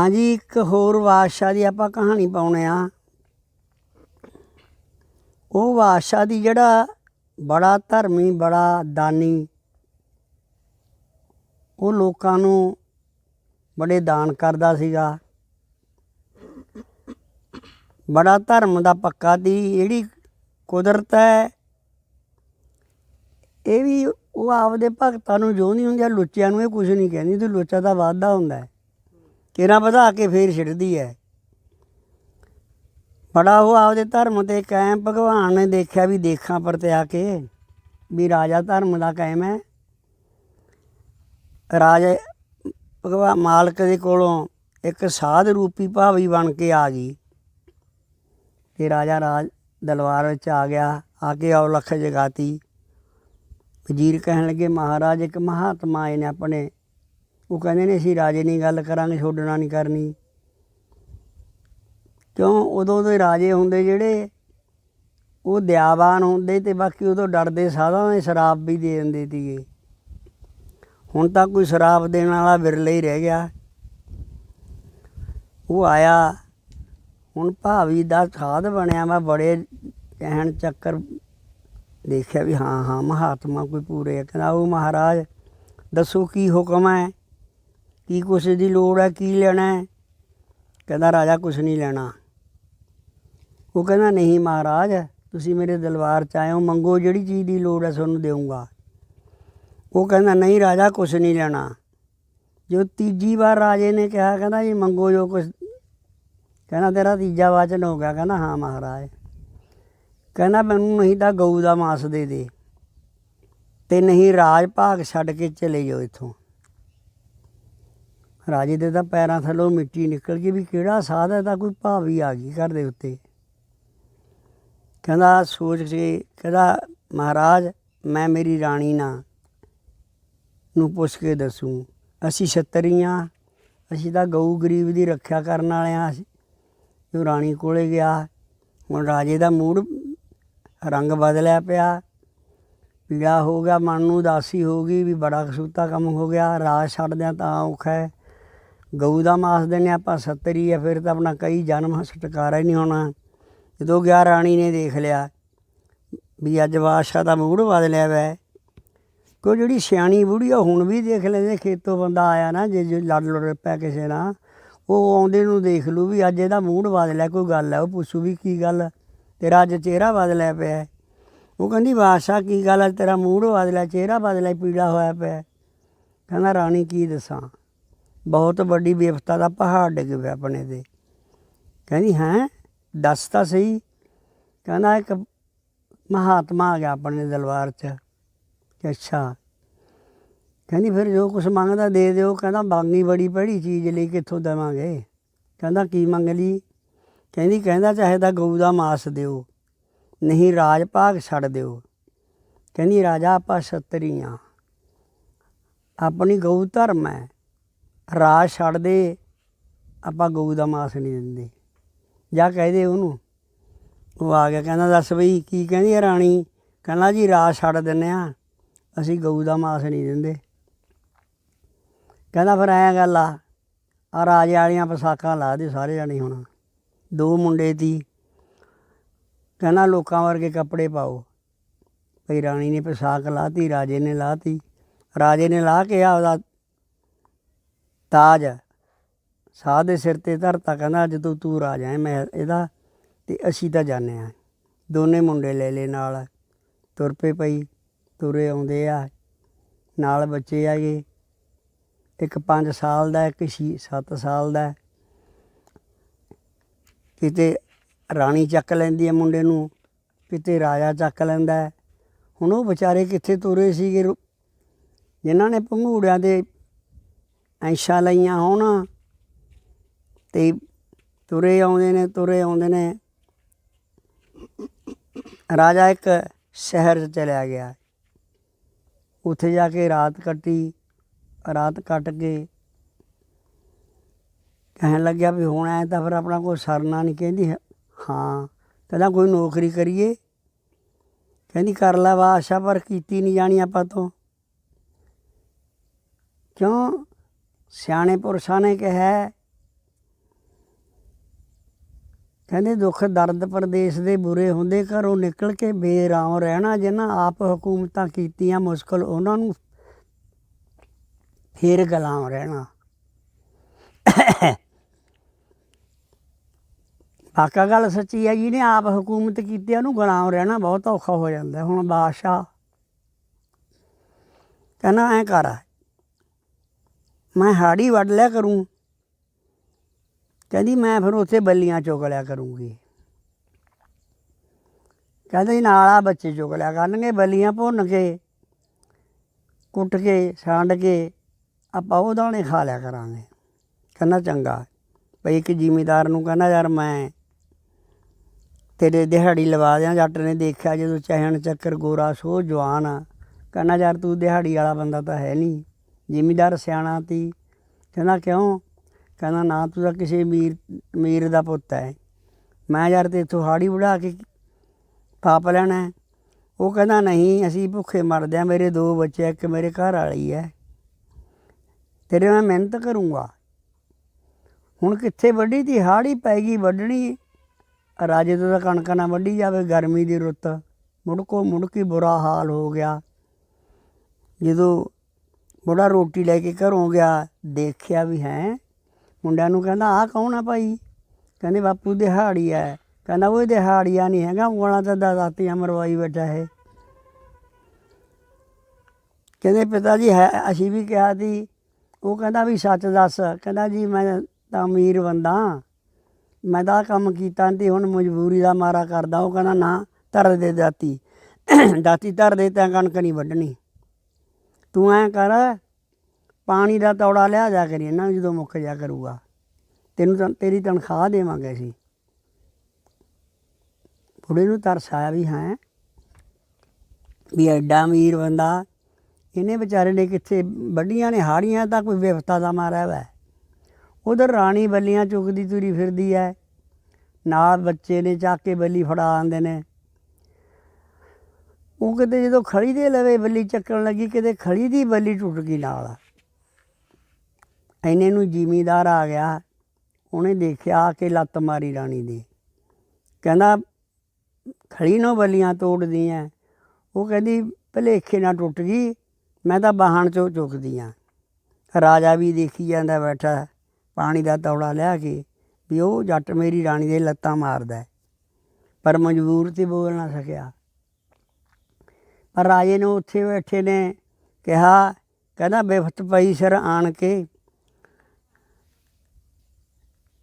ਹਾਂਜੀ, ਇੱਕ ਹੋਰ ਬਾਦਸ਼ਾਹ ਦੀ ਆਪਾਂ ਕਹਾਣੀ ਪਾਉਣੇ ਆ। ਉਹ ਬਾਦਸ਼ਾਹ ਦੀ ਜਿਹੜਾ ਬੜਾ ਧਰਮੀ, ਬੜਾ ਦਾਨੀ, ਉਹ ਲੋਕਾਂ ਨੂੰ ਬੜੇ ਦਾਨ ਕਰਦਾ ਸੀਗਾ। ਬੜਾ ਧਰਮ ਦਾ ਪੱਕਾ ਦੀ ਜਿਹੜੀ ਕੁਦਰਤ ਹੈ, ਇਹ ਵੀ ਉਹ ਆਪਦੇ ਭਗਤਾਂ ਨੂੰ ਜੋ ਨਹੀਂ ਹੁੰਦੀ, ਲੁੱਚਿਆਂ ਨੂੰ ਇਹ ਕੁਝ ਨਹੀਂ ਕਹਿੰਦੀ, ਤੇ ਲੁੱਚਾ ਤਾਂ ਵਾਧਾ ਹੁੰਦਾ ਹੈ। ਕਿਹੜਾ ਵਧਾ ਕੇ ਫੇਰ ਛਿੜਦੀ ਹੈ ਬੜਾ ਉਹ ਆਪਦੇ ਧਰਮ ਤੇ ਕਾਇਮ, ਭਗਵਾਨ ਨੇ ਦੇਖਿਆ ਵੀ ਦੇਖਾਂ ਪਰ ਤੇ ਆ ਕੇ ਵੀ ਰਾਜਾ ਧਰਮ ਦਾ ਕਾਇਮ ਹੈ ਰਾਜੇ ਭਗਵਾਨ ਮਾਲਕ ਦੇ ਕੋਲੋਂ ਇੱਕ ਸਾਧ ਰੂਪੀ ਭਾਵੀ ਬਣ ਕੇ ਆ ਗਈ। ਤੇ ਰਾਜਾ ਰਾਜ ਦਲਵਾਰ ਵਿੱਚ ਆ ਗਿਆ, ਆ ਕੇ ਔਲਖ ਜਗਾਤੀ। ਵਜ਼ੀਰ ਕਹਿਣ ਲੱਗੇ, ਮਹਾਰਾਜ, ਇੱਕ ਮਹਾਤਮਾ ਆਏ ਨੇ ਆਪਣੇ ਉਹ ਕਹਿੰਦੇ ਨੇ ਅਸੀਂ ਰਾਜੇ ਨਹੀਂ ਗੱਲ ਕਰਾਂਗੇ, ਛੋਡਣਾ ਨਹੀਂ ਕਰਨੀ। ਕਿਉਂ? ਉਦੋਂ ਦੇ ਰਾਜੇ ਹੁੰਦੇ ਜਿਹੜੇ, ਉਹ ਦਿਆਵਾਨ ਹੁੰਦੇ ਤੇ ਬਾਕੀ ਉਦੋਂ ਡਰਦੇ ਸਾਧਾਂ ਦੇ ਸ਼ਰਾਪ ਵੀ ਦੇ ਦਿੰਦੇ ਸੀਗੇ। ਹੁਣ ਤਾਂ ਕੋਈ ਸ਼ਰਾਪ ਦੇਣ ਵਾਲਾ ਵਿਰਲੇ ਹੀ ਰਹਿ ਗਿਆ। ਉਹ ਆਇਆ, ਹੁਣ ਭਾਵੀ ਦਾ ਸਾਧ ਬਣਿਆ ਮੈਂ ਬੜੇ ਕਹਿਣ ਚੱਕਰ ਦੇਖਿਆ ਵੀ ਹਾਂ ਹਾਂ, ਮਹਾਤਮਾ ਕੋਈ ਪੂਰੇ ਆ। ਕਹਿੰਦਾ ਉਹ ਮਹਾਰਾਜ, ਦੱਸੋ ਕੀ ਹੁਕਮ ਹੈ? ਕੀ ਕੁਛ ਦੀ ਲੋੜ ਹੈ, ਕੀ ਲੈਣਾ ਹੈ? ਕਹਿੰਦਾ, ਰਾਜਾ, ਕੁਛ ਨਹੀਂ ਲੈਣਾ। ਉਹ ਕਹਿੰਦਾ, ਨਹੀਂ ਮਹਾਰਾਜ, ਤੁਸੀਂ ਮੇਰੇ ਦਲਵਾਰ ਚ ਆਏ ਹੋ ਮੰਗੋ ਜਿਹੜੀ ਚੀਜ਼ ਦੀ ਲੋੜ ਹੈ, ਤੁਹਾਨੂੰ ਦੇਵਾਂਗਾ ਉਹ ਕਹਿੰਦਾ, ਨਹੀਂ ਰਾਜਾ, ਕੁਛ ਨਹੀਂ ਲੈਣਾ। ਜੋ ਤੀਜੀ ਵਾਰ ਰਾਜੇ ਨੇ ਕਿਹਾ, ਕਹਿੰਦਾ, ਜੀ ਮੰਗੋ ਜੋ ਕੁਛ। ਕਹਿੰਦਾ, ਤੇਰਾ ਤੀਜਾ ਵਾਚਨ ਹੋ ਗਿਆ। ਕਹਿੰਦਾ, ਹਾਂ ਮਹਾਰਾਜ। ਕਹਿੰਦਾ, ਮੈਨੂੰ ਨਹੀਂ ਤਾਂ ਗਊ ਦਾ ਮਾਸ ਦੇ ਦੇ ਤੇ ਨਹੀਂ ਰਾਜ ਭਾਗ ਛੱਡ ਕੇ ਚਲੇ ਜਾਓ ਇੱਥੋਂ। ਰਾਜੇ ਦੇ ਤਾਂ ਪੈਰਾਂ ਥੱਲੋਂ ਮਿੱਟੀ ਨਿਕਲ ਗਈ ਵੀ ਕਿਹੜਾ ਸਾਧ ਹੈ ਤਾਂ ਕੋਈ ਭਾਵੀ ਆ ਗਈ ਘਰ ਦੇ ਉੱਤੇ। ਕਹਿੰਦਾ, ਸੋਚ ਕੇ ਕਹਿੰਦਾ, ਮਹਾਰਾਜ, ਮੈਂ ਮੇਰੀ ਰਾਣੀ ਨਾ ਨੂੰ ਪੁੱਛ ਕੇ ਦੱਸੂ। ਅਸੀਂ ਛਤਰੀਆਂ ਅਸੀਂ ਤਾਂ ਗਊ ਗਰੀਬ ਦੀ ਰੱਖਿਆ ਕਰਨ ਵਾਲੇ ਆ। ਜੋ ਰਾਣੀ ਕੋਲੇ ਗਿਆ, ਹੁਣ ਰਾਜੇ ਦਾ ਮੂਡ ਰੰਗ ਬਦਲਿਆ ਪਿਆ। ਪੀੜਾ ਹੋ ਗਿਆ, ਮਨ ਨੂੰ ਉਦਾਸੀ ਹੋ ਗਈ ਵੀ ਬੜਾ ਕਸੂਤਾ ਕੰਮ ਹੋ ਗਿਆ, ਰਾਜ ਛੱਡਦਿਆਂ ਤਾਂ ਔਖਾ ਹੈ। ਗਊ ਦਾ ਮਾਸ ਦੇਣੇ ਆਪਾਂ 70 ਹੈ ਫਿਰ ਤਾਂ ਆਪਣਾ ਕਈ ਜਨਮ ਛੁਟਕਾਰਾ ਹੀ ਨਹੀਂ ਹੋਣਾ। ਜਦੋਂ ਗਿਆ ਰਾਣੀ ਨੇ ਦੇਖ ਲਿਆ ਵੀ ਅੱਜ ਬਾਦਸ਼ਾਹ ਦਾ ਮੂਡ ਬਦਲਿਆ ਵੈ ਕੋ ਜਿਹੜੀ ਸਿਆਣੀ ਬੁੜੀ ਆ ਹੁਣ ਵੀ ਦੇਖ ਲੈਂਦੇ, ਖੇਤੋਂ ਬੰਦਾ ਆਇਆ ਨਾ, ਜੇ ਜੇ ਲੜ ਲੜ ਪਿਆ ਕਿਸੇ ਨਾਲ, ਉਹ ਆਉਂਦੇ ਨੂੰ ਦੇਖ ਲੂ ਵੀ ਅੱਜ ਇਹਦਾ ਮੂਡ ਬਦਲਿਆ, ਕੋਈ ਗੱਲ ਹੈ ਉਹ ਪੁੱਛੂ ਵੀ ਕੀ ਗੱਲ ਤੇਰਾ ਅੱਜ ਚਿਹਰਾ ਬਦਲਿਆ ਪਿਆ ਉਹ ਕਹਿੰਦੀ, ਬਾਦਸ਼ਾਹ ਕੀ ਗੱਲ ਹੈ ਤੇਰਾ ਮੂਡ ਬਦਲਿਆ, ਚਿਹਰਾ ਬਦਲਿਆ, ਪੀੜਾ ਹੋਇਆ ਪਿਆ ਕਹਿੰਦਾ, ਰਾਣੀ ਕੀ ਦੱਸਾਂ? ਬਹੁਤ ਵੱਡੀ ਵਿਪਤਾ ਦਾ ਪਹਾੜ ਡਿੱਗ ਪਿਆ ਆਪਣੇ ਤੇ। ਕਹਿੰਦੀ, ਹੈ? ਦੱਸ ਤਾਂ ਸਹੀ। ਕਹਿੰਦਾ, ਇੱਕ ਮਹਾਤਮਾ ਆ ਗਿਆ ਆਪਣੇ ਦਰਬਾਰ 'ਚ। ਕਿ ਅੱਛਾ। ਕਹਿੰਦੀ, ਫਿਰ ਜੋ ਕੁਝ ਮੰਗਦਾ ਦੇ ਦਿਓ। ਕਹਿੰਦਾ ਮੰਗੀ ਬੜੀ ਪੜੀ ਚੀਜ਼ ਲਈ ਕਿੱਥੋਂ ਦੇਵਾਂਗੇ? ਕਹਿੰਦਾ, ਕੀ ਮੰਗ ਲਈ? ਕਹਿੰਦੀ, ਕਹਿੰਦਾ, ਚਾਹੇ ਤਾਂ ਗਊ ਦਾ ਮਾਸ ਦਿਓ। ਨਹੀਂ, ਰਾਜ ਭਾਗ ਛੱਡ ਦਿਓ। ਕਹਿੰਦੀ, ਰਾਜਾ, ਆਪਾਂ ਛਤਰੀ ਹਾਂ ਆਪਣੀ ਗਊ ਧਰਮ ਹੈ। ਰਾਜ ਛੱਡ ਦੇ, ਆਪਾਂ ਗਊ ਦਾ ਮਾਸ ਨਹੀਂ ਦਿੰਦੇ। ਜਾਂ ਕਹਿ ਦੇ ਉਹਨੂੰ, ਉਹ ਆ ਗਿਆ, ਕਹਿੰਦਾ ਦੱਸ ਬਈ ਕੀ ਕਹਿੰਦੀ ਹੈ ਰਾਣੀ? ਕਹਿੰਦਾ ਜੀ ਰਾਜ ਛੱਡ ਦਿੰਨੇ ਆ, ਅਸੀਂ ਗਊ ਦਾ ਮਾਸ ਨਹੀਂ ਦਿੰਦੇ। ਕਹਿੰਦਾ ਫਿਰ ਐਂ ਗੱਲ ਆ ਆ ਰਾਜੇ ਵਾਲੀਆਂ ਪਸਾਕਾਂ ਲਾ ਦੇ ਸਾਰੇ ਜਾਣੇ ਹੁਣ। ਦੋ ਮੁੰਡੇ ਤੀ। ਕਹਿੰਦਾ ਲੋਕਾਂ ਵਰਗੇ ਕੱਪੜੇ ਪਾਓ। ਭਈ ਰਾਣੀ ਨੇ ਪਸਾਕ ਲਾਤੀ, ਰਾਜੇ ਨੇ ਲਾਤੀ। ਰਾਜੇ ਨੇ ਲਾ ਕੇ ਆਪਦਾ ਤਾਜ ਸਾਹ ਦੇ ਸਿਰ ਤੇ ਧਰਤਾ ਕਹਿੰਦਾ ਅੱਜ ਤੋਂ ਤੂੰ ਰਾਜਾ ਹੈ, ਮੈਂ ਇਹਦਾ ਤੇ ਅਸੀਂ ਤਾਂ ਜਾਣੇ ਆ ਦੋਨੇ ਮੁੰਡੇ ਲੈ ਲੈ ਨਾਲ। ਤੁਰ ਪਏ ਪਈ ਤੁਰੇ ਆਉਂਦੇ ਆ। ਨਾਲ ਬੱਚੇ ਆਗੇ ਇੱਕ 5 ਸਾਲ ਦਾ, ਇੱਕ 6 7 ਸਾਲ ਦਾ। ਕਿਤੇ ਰਾਣੀ ਚੱਕ ਲੈਂਦੀ ਹੈ ਮੁੰਡੇ ਨੂੰ, ਕਿਤੇ ਰਾਜਾ ਚੱਕ ਲੈਂਦਾ ਹੁਣ ਉਹ ਵਿਚਾਰੇ ਕਿੱਥੇ ਤੁਰੇ ਸੀਗੇ ਰੁ- ਜਿਨ੍ਹਾਂ ਨੇ ਪੰਘੂੜਿਆਂ ਦੇ ਐਸ਼ਾਂ ਲਈਆਂ ਹੋਣ ਤੇ ਤੁਰੇ ਆਉਂਦੇ ਨੇ, ਤੁਰੇ ਆਉਂਦੇ ਨੇ। ਰਾਜਾ ਇੱਕ ਸ਼ਹਿਰ 'ਚ ਚਲਿਆ ਗਿਆ। ਉੱਥੇ ਜਾ ਕੇ ਰਾਤ ਕੱਟੀ, ਰਾਤ ਕੱਟ ਕੇ ਕਹਿਣ ਲੱਗਿਆ ਵੀ ਹੁਣ ਐ ਤਾਂ ਫਿਰ ਆਪਣਾ ਕੋਈ ਸਰਨਾ ਨਹੀਂ ਕਹਿੰਦੀ ਹਾਂ ਕਹਿੰਦਾ ਕੋਈ ਨੌਕਰੀ ਕਰੀਏ। ਕਹਿੰਦੀ ਕਰ ਲੈ, ਵਾ, ਆਸ਼ਾ ਪਰ ਕੀਤੀ ਨਹੀਂ ਜਾਣੀ ਆਪਾਂ ਤੋਂ। ਕਿਉਂ? ਸਿਆਣੇ ਪੁਰਸ਼ਾਂ ਨੇ ਕਿਹਾ ਕਹਿੰਦੇ, ਦੁੱਖ ਦਰਦ ਪ੍ਰਦੇਸ਼ ਦੇ ਬੁਰੇ ਹੁੰਦੇ, ਘਰੋਂ ਨਿਕਲ ਕੇ ਬੇਰਾਮ ਰਹਿਣਾ ਜਿਨ੍ਹਾਂ ਆਪ ਹਕੂਮਤਾਂ ਕੀਤੀਆਂ ਮੁਸ਼ਕਲ, ਉਹਨਾਂ ਨੂੰ ਫੇਰ ਗੁਲਾਮ ਰਹਿਣਾ। ਬਾਕਾ ਗੱਲ ਸੱਚੀ ਹੈ, ਜਿਹਨੇ ਆਪ ਹਕੂਮਤ ਕੀਤੀ, ਉਹਨੂੰ ਗੁਲਾਮ ਰਹਿਣਾ ਬਹੁਤ ਔਖਾ ਹੋ ਜਾਂਦਾ। ਹੁਣ ਬਾਦਸ਼ਾਹ ਕਹਿੰਦਾ, ਐ ਕਰ ਮੈਂ ਹਾੜੀ ਵੱਢ ਲਿਆ ਕਰੂੰ। ਕਹਿੰਦੀ ਮੈਂ ਫਿਰ ਉੱਥੇ ਬੱਲੀਆਂ ਚੁਗ ਲਿਆ ਕਰੂੰਗੀ। ਕਹਿੰਦੇ ਨਾਲ ਆ ਬੱਚੇ ਚੁਗ ਲਿਆ ਕਰਨਗੇ, ਬੱਲੀਆਂ ਭੁੰਨ ਕੇ, ਕੁੱਟ ਕੇ, ਛਾਂਡ ਕੇ, ਆਪਾਂ ਉਹ ਦਾਣੇ ਖਾ ਲਿਆ ਕਰਾਂਗੇ। ਕਹਿੰਦਾ ਚੰਗਾ ਭਈ ਇੱਕ ਜ਼ਿਮੀਦਾਰ ਨੂੰ ਕਹਿੰਦਾ ਯਾਰ ਮੈਂ ਤੇਰੇ ਦਿਹਾੜੀ ਲਵਾ ਦਿਆਂ, ਜੱਟ ਨੇ ਦੇਖਿਆ ਜਦੋਂ ਚਹਿਣ ਚੱਕਰ ਗੋਰਾ ਸੋ ਜਵਾਨ ਆ। ਕਹਿੰਦਾ ਯਾਰ ਤੂੰ ਦਿਹਾੜੀ ਵਾਲਾ ਬੰਦਾ ਤਾਂ ਹੈ ਨਹੀਂ। ਜ਼ਿਮੀਦਾਰ ਸਿਆਣਾ ਤੀ, ਕਹਿੰਦਾ ਕਿਉਂ? ਕਹਿੰਦਾ ਨਾ ਤੂੰ ਤਾਂ ਕਿਸੇ ਮੀਰ ਮੀਰ ਦਾ ਪੁੱਤ ਹੈ ਮੈਂ ਯਾਰ ਤੇ ਇੱਥੋਂ ਹਾੜੀ ਵੜਾ ਕੇ ਪਾਪ ਲੈਣਾ ਉਹ ਕਹਿੰਦਾ ਨਹੀਂ, ਅਸੀਂ ਭੁੱਖੇ ਮਰਦੇ ਆ, ਮੇਰੇ ਦੋ ਬੱਚੇ ਇੱਕ ਮੇਰੇ ਘਰ ਵਾਲੀ ਹੈ ਤੇਰੇ ਮੈਂ ਮਿਹਨਤ ਕਰੂੰਗਾ। ਹੁਣ ਕਿੱਥੇ ਵੱਢੀ ਤੀ? ਹਾੜੀ ਪੈ ਗਈ, ਵੱਢਣੀ ਰਾਜੇ ਤੋਂ ਤਾਂ ਕਣਕ ਨਾ ਵੱਢੀ ਜਾਵੇ, ਗਰਮੀ ਦੀ ਰੁੱਤ। ਮੁੜਕੋ ਮੁੜਕੀ ਬੁਰਾ ਹਾਲ ਹੋ ਗਿਆ। ਜਦੋਂ ਬੁੜਾ ਰੋਟੀ ਲੈ ਕੇ ਘਰੋਂ ਗਿਆ, ਦੇਖਿਆ ਵੀ ਹੈ। ਮੁੰਡਿਆਂ ਨੂੰ ਕਹਿੰਦਾ, ਆਹ ਕੌਣ ਆ ਭਾਈ? ਕਹਿੰਦੇ, ਬਾਪੂ ਦਿਹਾੜੀ ਹੈ ਕਹਿੰਦਾ ਉਹ ਦਿਹਾੜੀਆ ਨਹੀਂ ਹੈਗਾ, ਉਂਗਲਾਂ ਤਾਂ ਦਾਤੀਆਂ ਮਰਵਾਈ ਬੈਠਾ ਹੈ ਕਹਿੰਦੇ, ਪਿਤਾ ਜੀ, ਹੈ, ਅਸੀਂ ਵੀ ਕਿਹਾ ਸੀ। ਉਹ ਕਹਿੰਦਾ, ਵੀ ਸੱਚ ਦੱਸ। ਕਹਿੰਦਾ, ਜੀ, ਮੈਂ ਤਾਂ ਅਮੀਰ ਬੰਦਾ ਮੈਂ ਤਾਂ ਆਹ ਕੰਮ ਕੀਤਾ ਤੇ ਹੁਣ ਮਜਬੂਰੀ ਦਾ ਮਾਰਾ ਕਰਦਾ। ਉਹ ਕਹਿੰਦਾ, ਨਾ, ਧਰ ਦੇ ਦਾਤੀ। ਦਾਤੀ ਧਰ ਦੇ, ਤਾਂ ਕਣਕ ਨਹੀਂ ਵੱਢਣੀ। ਤੂੰ ਐ ਕਰ, ਪਾਣੀ ਦਾ ਤੌੜਾ ਲਿਆ ਜਾ ਕਰੀ ਇਹਨਾਂ ਨੂੰ ਜਦੋਂ ਮੁੱਕ ਜਾ ਕਰੂਗਾ। ਤੈਨੂੰ ਤਾਂ ਤੇਰੀ ਤਨਖਾਹ ਦੇਵਾਂਗੇ ਅਸੀਂ। ਬੁੜੇ ਨੂੰ ਤਰਸ ਆਇਆ ਵੀ ਹਾਂ, ਵੀ ਐਡਾ ਅਮੀਰ ਬੰਦਾ, ਇਹਨੇ ਵਿਚਾਰੇ ਨੇ ਕਿੱਥੇ ਵੱਡੀਆਂ ਨੇ ਹਾੜੀਆਂ ਤਾਂ ਕੋਈ ਵਿਵਸਥਾ ਦਾ ਮਾਰਿਆ ਵੈ। ਉਧਰ ਰਾਣੀ ਬੱਲੀਆਂ ਚੁੱਕਦੀ ਤੁਰੀ ਫਿਰਦੀ ਐ। ਨਾਲ ਬੱਚੇ ਨੇ ਚੱਕ ਕੇ ਬੱਲੀ ਫੜਾ ਆਂਦੇ ਨੇ। ਉਹ ਕਿਤੇ ਜਦੋਂ ਖੜੀ ਦੇ ਲਵੇ ਬੱਲੀ ਚੱਕਣ ਲੱਗੀ, ਕਿਤੇ ਖੜੀ ਦੀ ਬੱਲੀ ਟੁੱਟ ਗਈ ਨਾਲ। ਐਨੇ ਨੂੰ ਜ਼ਿਮੀਦਾਰ ਆ ਗਿਆ। ਉਹਨੇ ਦੇਖਿਆ ਆ ਕੇ ਲੱਤ ਮਾਰੀ ਰਾਣੀ ਦੀ। ਕਹਿੰਦਾ, ਖੜੀ ਨੂੰ ਬੱਲੀਆਂ ਤੋੜਦੀ ਐ। ਉਹ ਕਹਿੰਦੀ, ਭਲੇਖੇ ਨਾਲ ਟੁੱਟ ਗਈ, ਮੈਂ ਤਾਂ ਬਾਹਣ ਚੋਂ ਚੁੱਕਦੀ ਆ। ਰਾਜਾ ਵੀ ਦੇਖੀ ਜਾਂਦਾ ਬੈਠਾ, ਪਾਣੀ ਦਾ ਤੌੜਾ ਲਿਆ ਕੇ, ਵੀ ਉਹ ਜੱਟ ਮੇਰੀ ਰਾਣੀ ਦੇ ਲੱਤਾਂ ਮਾਰਦਾ ਪਰ ਮਜਬੂਰ ਤੇ ਬੋਲ ਨਾ ਸਕਿਆ। ਪਰ ਰਾਜੇ ਨੂੰ ਉੱਥੇ ਬੈਠੇ ਨੇ, ਕਿਹਾ, ਕਹਿੰਦਾ, ਬਿਫਤ ਪਈ ਸਿਰ ਆਣ ਕੇ।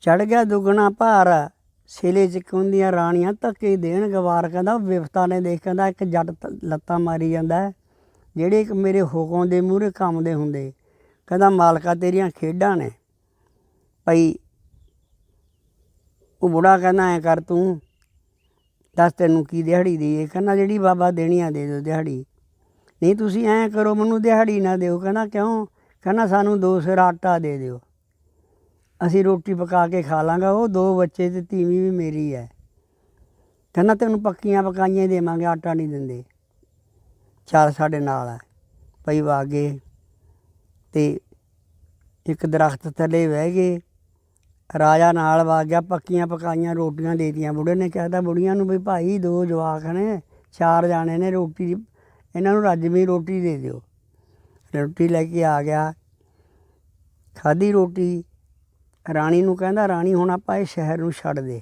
ਚੜ ਗਿਆ ਦੁਗਣਾ ਭਾਰ ਛੇਲੇ ਚ ਕੁੰਦੀਆਂ ਰਾਣੀਆਂ ਧੱਕੇ ਦੇਣ ਗਵਾਰ, ਕਹਿੰਦਾ, ਉਹ ਬਿਫਤਾ ਨੇ ਦੇਖ, ਕਹਿੰਦਾ, ਇੱਕ ਜੱਟ ਲੱਤਾਂ ਮਾਰੀ ਜਾਂਦਾ ਜਿਹੜੇ ਇੱਕ ਮੇਰੇ ਹੁਕਮ ਦੇ ਮੂਹਰੇ ਕੰਮ ਦੇ ਹੁੰਦੇ। ਕਹਿੰਦਾ, ਮਾਲਕਾ ਤੇਰੀਆਂ ਖੇਡਾਂ ਨੇ। ਭਈ, ਉਹ ਬੁੜਾ ਕਹਿੰਦਾ, ਐ ਕਰ ਤੂੰ ਦੱਸ ਤੈਨੂੰ ਕੀ ਦਿਹਾੜੀ ਦੇਈਏ ਕਹਿੰਦਾ, ਜਿਹੜੀ ਬਾਬਾ ਦੇਣੀ ਆ ਦੇ ਦਿਓ ਦਿਹਾੜੀ। ਨਹੀਂ, ਤੁਸੀਂ ਐਂ ਕਰੋ, ਮੈਨੂੰ ਦਿਹਾੜੀ ਨਾ ਦਿਓ। ਕਹਿੰਦਾ, ਕਿਉਂ? ਕਹਿੰਦਾ, ਸਾਨੂੰ ਦੋ ਸਿਰ ਆਟਾ ਦੇ ਦਿਓ। ਅਸੀਂ ਰੋਟੀ ਪਕਾ ਕੇ ਖਾ ਲਾਂਗਾ। ਉਹ ਦੋ ਬੱਚੇ ਤੇ ਤੀਵੀਂ ਵੀ ਮੇਰੀ ਹੈ ਕਹਿੰਦਾ, ਤੈਨੂੰ ਪੱਕੀਆਂ ਪਕਾਈਆਂ ਹੀ ਦੇਵਾਂਗੇ, ਆਟਾ ਨਹੀਂ ਦਿੰਦੇ। ਚੱਲ, ਸਾਡੇ ਨਾਲ ਹੈ ਪਈ ਵਾਗੇ ਤੇ ਇੱਕ ਦਰਖਤ ਥੱਲੇ ਬਹਿ ਗਏ। ਰਾਜਾ ਨਾਲ ਵਗ ਗਿਆ, ਪੱਕੀਆਂ ਪਕਾਈਆਂ ਰੋਟੀਆਂ ਦੇਤੀਆਂ। ਬੁੜੇ ਨੇ ਕਹਿਤਾ ਬੁੜੀਆਂ ਨੂੰ ਵੀ ਭਾਈ ਦੋ ਜਵਾਕ ਨੇ, ਚਾਰ ਜਾਣੇ ਨੇ, ਰੋਟੀ ਇਹਨਾਂ ਨੂੰ ਰੱਜਵੀਂ ਰੋਟੀ ਦੇ ਦਿਓ। ਰੋਟੀ ਲੈ ਕੇ ਆ ਗਿਆ। ਖਾਧੀ ਰੋਟੀ। ਰਾਣੀ ਨੂੰ ਕਹਿੰਦਾ, ਰਾਣੀ, ਹੁਣ ਆਪਾਂ ਇਹ ਸ਼ਹਿਰ ਨੂੰ ਛੱਡ ਦੇ।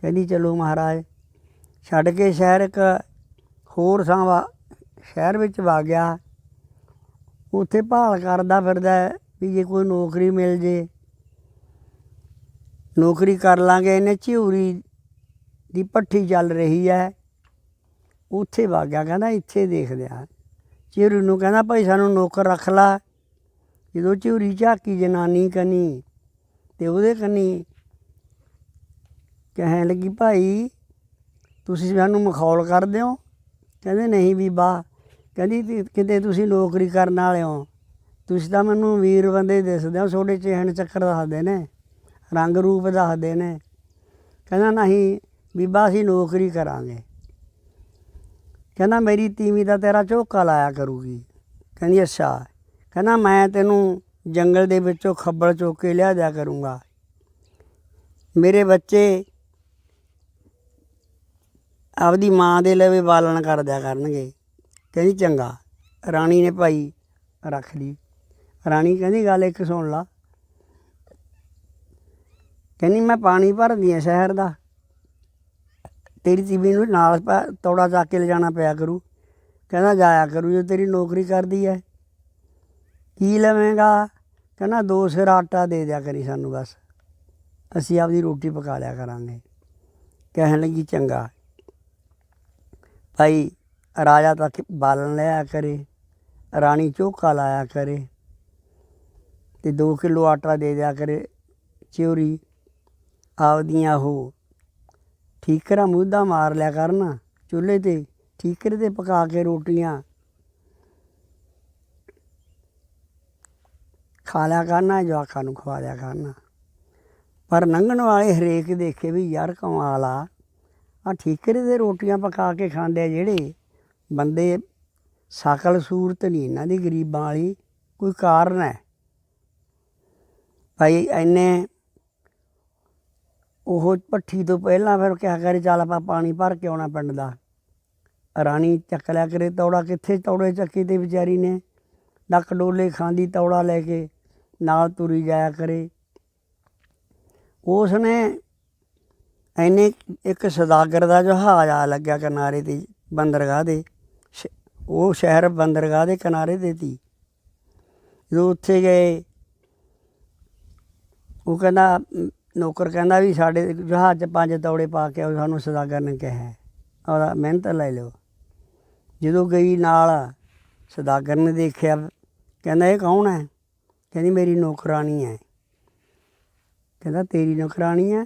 ਕਹਿੰਦੀ, ਚਲੋ ਮਹਾਰਾਜ, ਛੱਡ ਕੇ ਸ਼ਹਿਰ ਇੱਕ ਹੋਰ ਥਾਂ ਵਾ, ਸ਼ਹਿਰ ਵਿੱਚ ਵਗ ਗਿਆ। ਉੱਥੇ ਭਾਲ ਕਰਦਾ ਫਿਰਦਾ ਵੀ ਜੇ ਕੋਈ ਨੌਕਰੀ ਮਿਲ ਜੇ ਨੌਕਰੀ ਕਰ ਲਾਂਗੇ, ਇਹਨੇ ਝਿਊਰੀ ਦੀ ਪੱਠੀ ਚੱਲ ਰਹੀ ਹੈ। ਉੱਥੇ ਵਗ ਗਿਆ, ਕਹਿੰਦਾ ਇੱਥੇ ਦੇਖਦੇ ਆ ਝਿਊਰੀ ਨੂੰ ਕਹਿੰਦਾ, ਭਾਈ ਸਾਨੂੰ ਨੌਕਰ ਰੱਖ ਲਾ। ਜਦੋਂ ਝਿਊਰੀ ਝਾਕੀ ਜਨਾਨੀ ਕਨੀ ਤੇ ਉਹਦੇ ਕਨੀ ਕਹਿਣ ਲੱਗੀ, ਭਾਈ, ਤੁਸੀਂ ਸਾਨੂੰ ਮਖੌਲ ਕਰਦੇ ਹੋ ਕਹਿੰਦੇ, ਨਹੀਂ ਵੀ ਬੀਬਾ। ਕਹਿੰਦੀ ਕਿਤੇ ਤੁਸੀਂ ਨੌਕਰੀ ਕਰਨ ਵਾਲੇ ਹੋ? ਤੁਸੀਂ ਤਾਂ ਮੈਨੂੰ ਵੀਰ ਬੰਦੇ ਦਿਸਦੇ ਹੋ, ਤੁਹਾਡੇ ਚਿਹਨ ਚੱਕਰ ਦੱਸਦੇ ਨੇ। ਰੰਗ ਰੂਪ ਦੱਸਦੇ ਨੇ। ਕਹਿੰਦਾ ਨਹੀਂ, ਬੀਬਾ ਅਸੀਂ ਨੌਕਰੀ ਕਰਾਂਗੇ। ਕਹਿੰਦਾ ਮੇਰੀ ਤੀਵੀਂ ਦਾ ਤੇਰਾ ਝੋਕਾ ਲਾਇਆ ਕਰੂਗੀ। ਕਹਿੰਦੀ ਅੱਛਾ। ਕਹਿੰਦਾ ਮੈਂ ਤੈਨੂੰ ਜੰਗਲ ਦੇ ਵਿੱਚੋਂ ਖੱਬਲ ਚੁੱਕ ਕੇ ਲਿਆ ਦਿਆ ਕਰੂੰਗਾ। ਮੇਰੇ ਬੱਚੇ ਆਪਦੀ ਮਾਂ ਦੇ ਲਵੇ ਬਾਲਣ ਕਰ ਦਿਆ ਕਰਨਗੇ। ਕਹਿੰਦੀ ਚੰਗਾ। ਰਾਣੀ ਨੇ ਭਾਈ ਰੱਖ ਲਈ। ਰਾਣੀ ਕਹਿੰਦੀ, ਗੱਲ ਇੱਕ ਸੁਣ ਲਾ। ਕਹਿੰਦੀ ਮੈਂ ਪਾਣੀ ਭਰਦੀ ਆ ਸ਼ਹਿਰ ਦਾ। ਤੇਰੀ ਤੀਵੀ ਨੂੰ ਨਾਲ ਪਾ- ਤੌੜਾ ਚੱਕ ਕੇ ਲਿਜਾਣਾ ਪਿਆ ਕਰੂ। ਕਹਿੰਦਾ ਜਾਇਆ ਕਰੂ, ਜੇ ਤੇਰੀ ਨੌਕਰੀ ਕਰਦੀ ਐ। ਕੀ ਲਵੇਂਗਾ? ਕਹਿੰਦਾ ਦੋ ਸਿਰ ਆਟਾ ਦੇ ਦਿਆ ਕਰੀ ਸਾਨੂੰ ਬਸ। ਅਸੀਂ ਆਪਦੀ ਰੋਟੀ ਪਕਾ ਲਿਆ ਕਰਾਂਗੇ। ਕਹਿਣ ਲੱਗੀ, ਚੰਗਾ। ਭਾਈ, ਰਾਜਾ ਤੱਕ ਬਾਲਣ ਲਿਆ ਕਰੇ। ਰਾਣੀ ਚੋਕਾ ਲਾਇਆ ਕਰੇ। ਤੇ 2 ਕਿਲੋ ਆਟਾ ਦੇ ਦਿਆ ਕਰੇ। ਚੋਰੀ ਆਪਦੀਆਂ ਉਹ। ਠੀਕਰਾ ਮੁੱਦਾ ਮਾਰ ਲਿਆ ਕਰਨ, ਚੁੱਲ੍ਹੇ ਤੇ ਠੀਕਰੇ ਤੇ ਪਕਾ ਕੇ ਰੋਟੀਆਂ। ਖਾ ਲਿਆ ਕਰਨਾ, ਜਵਾਕਾਂ ਨੂੰ ਖਵਾ ਲਿਆ ਕਰਨਾ। ਪਰ ਲੰਘਣ ਵਾਲੇ ਹਰੇਕ ਦੇਖੇ ਵੀ ਯਾਰ ਕਮਾਲ ਆ। ਆ ਠੀਕਰੇ ਦੇ ਰੋਟੀਆਂ ਪਕਾ ਕੇ ਖਾਂਦੇ ਆ ਜਿਹੜੇ ਬੰਦੇ ਸਕਲ ਸੂਰਤ ਨਹੀਂ, ਇਹਨਾਂ ਦੀ ਗਰੀਬਾਂ ਵਾਲੀ ਕੋਈ ਕਾਰਨ ਹੈ। ਭਾਈ ਐਨੇ ਉਹ ਭੱਠੀ ਤੋਂ ਪਹਿਲਾਂ ਫਿਰ ਕਿਹਾ ਕਰੇ, ਚੱਲ ਆਪਾਂ ਪਾਣੀ ਭਰ ਕੇ ਆਉਣਾ ਪਿੰਡ ਦਾ। ਰਾਣੀ ਚੱਕ ਲਿਆ ਕਰੇ ਤੌੜਾ, ਕਿੱਥੇ ਤੌੜੇ ਚੱਕੀ ਤੇ ਵਿਚਾਰੀ ਨੇ? ਨੱਕ ਡੋਲੇ ਖਾਂਦੀ ਤੌੜਾ ਲੈ ਕੇ ਨਾਲ ਤੁਰੀ ਜਾਇਆ ਕਰੇ। ਉਸ ਨੇ ਐਨੇ ਇੱਕ ਸਦਾਗਰ ਦਾ ਜਹਾਜ਼ ਆ ਲੱਗਿਆ ਕਿਨਾਰੇ ਤੇ, ਬੰਦਰਗਾਹ ਦੇ। ਸ਼- ਉਹ ਸ਼ਹਿਰ ਬੰਦਰਗਾਹ ਦੇ ਕਿਨਾਰੇ ਤੇ ਸੀ। ਜਦੋਂ ਉੱਥੇ ਗਏ, ਉਹ ਕਹਿੰਦਾ ਨੌਕਰ ਕਹਿੰਦਾ ਵੀ ਸਾਡੇ ਜਹਾਜ਼ 'ਚ ਪੰਜ ਤੌੜੇ ਪਾ ਕੇ ਆਓ, ਸਾਨੂੰ ਸਦਾਗਰ ਨੇ ਕਿਹਾ ਉਹਦਾ ਮਿਹਨਤ ਲੈ ਲਿਓ। ਜਦੋਂ ਗਈ ਨਾਲ, ਸਦਾਗਰ ਨੇ ਦੇਖਿਆ, ਕਹਿੰਦਾ, ਇਹ ਕੌਣ ਹੈ? ਕਹਿੰਦੀ, ਮੇਰੀ ਨੌਕਰਾਨੀ ਹੈ। ਕਹਿੰਦਾ, ਤੇਰੀ ਨੌਕਰਾਨੀ ਹੈ?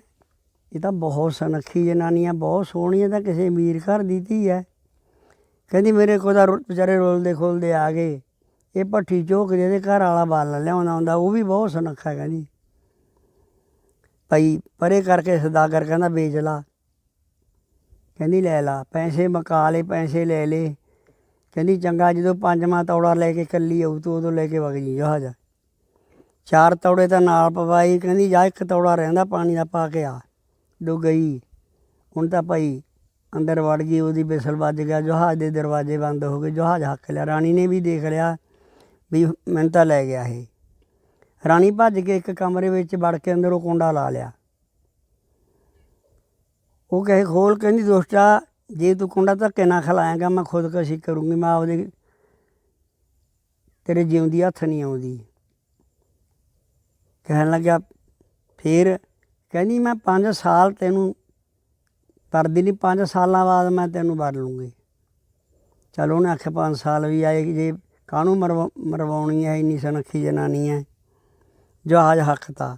ਇਹ ਤਾਂ ਬਹੁਤ ਸੁਨੱਖੀ ਜਨਾਨੀ ਹੈ ਬਹੁਤ ਸੋਹਣੀ ਹੈ ਤਾਂ ਕਿਸੇ ਅਮੀਰ ਘਰ ਦੀ ਧੀ ਹੈ। ਕਹਿੰਦੀ, ਮੇਰੇ ਕੋਲ ਤਾਂ ਵਿਚਾਰੇ ਰੋਲਦੇ ਖੋਲਦੇ ਆ ਗਏ। ਇਹ ਭੱਠੀ ਝੋਕ ਜਿਹਦੇ ਘਰ ਵਾਲਾ ਬਾਲ ਲਿਆਉਂਦਾ ਹੁੰਦਾ, ਉਹ ਵੀ ਬਹੁਤ ਸੁਨੱਖਾ ਕਹਿੰਦੀ ਭਾਈ ਪਰੇ ਕਰਕੇ ਸਦਾਗਰ ਕਹਿੰਦਾ ਵੇਚ ਲਾ। ਕਹਿੰਦੀ ਲੈ ਲਾ, ਪੈਸੇ ਮਕਾ ਲਏ ਪੈਸੇ ਲੈ ਲਏ ਕਹਿੰਦੀ ਚੰਗਾ, ਜਦੋਂ ਪੰਜਵਾਂ ਤੌੜਾ ਲੈ ਕੇ ਕੱਲੀ ਆਊ, ਤੂੰ ਉਦੋਂ ਲੈ ਕੇ ਵਗ ਜੀ ਜਹਾਜ਼ ਚਾਰ ਤੌੜੇ ਤਾਂ ਨਾਲ ਪਵਾਈ, ਕਹਿੰਦੀ ਜਾ ਇੱਕ ਤੌੜਾ ਰਹਿੰਦਾ, ਪਾਣੀ ਦਾ ਪਾ ਕੇ ਆ। ਦੋ ਗਈ। ਹੁਣ ਤਾਂ ਭਾਈ ਅੰਦਰ ਵੜ ਗਈ, ਉਹਦੀ ਬਿਸਲ ਵੱਜ ਗਿਆ, ਜਹਾਜ਼ ਦੇ ਦਰਵਾਜ਼ੇ ਬੰਦ ਹੋ ਗਏ, ਜਹਾਜ਼ ਹੱਕ ਲਿਆ। ਰਾਣੀ ਨੇ ਵੀ ਦੇਖ ਲਿਆ ਵੀ ਮੈਨੂੰ ਤਾਂ ਲੈ ਗਿਆ ਇਹ। ਰਾਣੀ ਭੱਜ ਕੇ ਇੱਕ ਕਮਰੇ ਵਿੱਚ ਵੜ ਕੇ ਅੰਦਰੋਂ ਕੁੰਡਾ ਲਾ ਲਿਆ। ਉਹ ਕਹੇ, ਖੋਲ ਕਹਿੰਦੀ ਦੋਸਤਾ ਜੇ ਤੂੰ ਕੁੰਡਾ ਧੱਕੇ ਨਾ ਖਲਾਏਗਾ, ਮੈਂ ਖੁਦਕਸ਼ੀ ਕਰੂੰਗੀ, ਮੈਂ ਆਪਦੇ ਤੇਰੇ ਜਿਉਂਦੀ ਹੱਥ ਨਹੀਂ ਆਉਂਦੀ। ਕਹਿਣ ਲੱਗਾ ਫਿਰ ਕਹਿੰਦੀ, ਮੈਂ 5 ਸਾਲ ਤੈਨੂੰ, ਪਰਦੀ ਨਹੀਂ 5 ਸਾਲਾਂ ਬਾਅਦ ਮੈਂ ਤੈਨੂੰ ਵਰ ਲੂੰਗੀ। ਚਲ ਉਹਨੇ ਆਖਿਆ 5 ਸਾਲ ਵੀ ਆਏ, ਜੇ ਕਾਹਨੂੰ ਮਰਵਾ, ਮਰਵਾਉਣੀ ਹੈ, ਇੰਨੀ ਸੁਨੱਖੀ ਜਨਾਨੀ ਹੈ। ਜਹਾਜ਼ ਹੱਕ ਤਾ।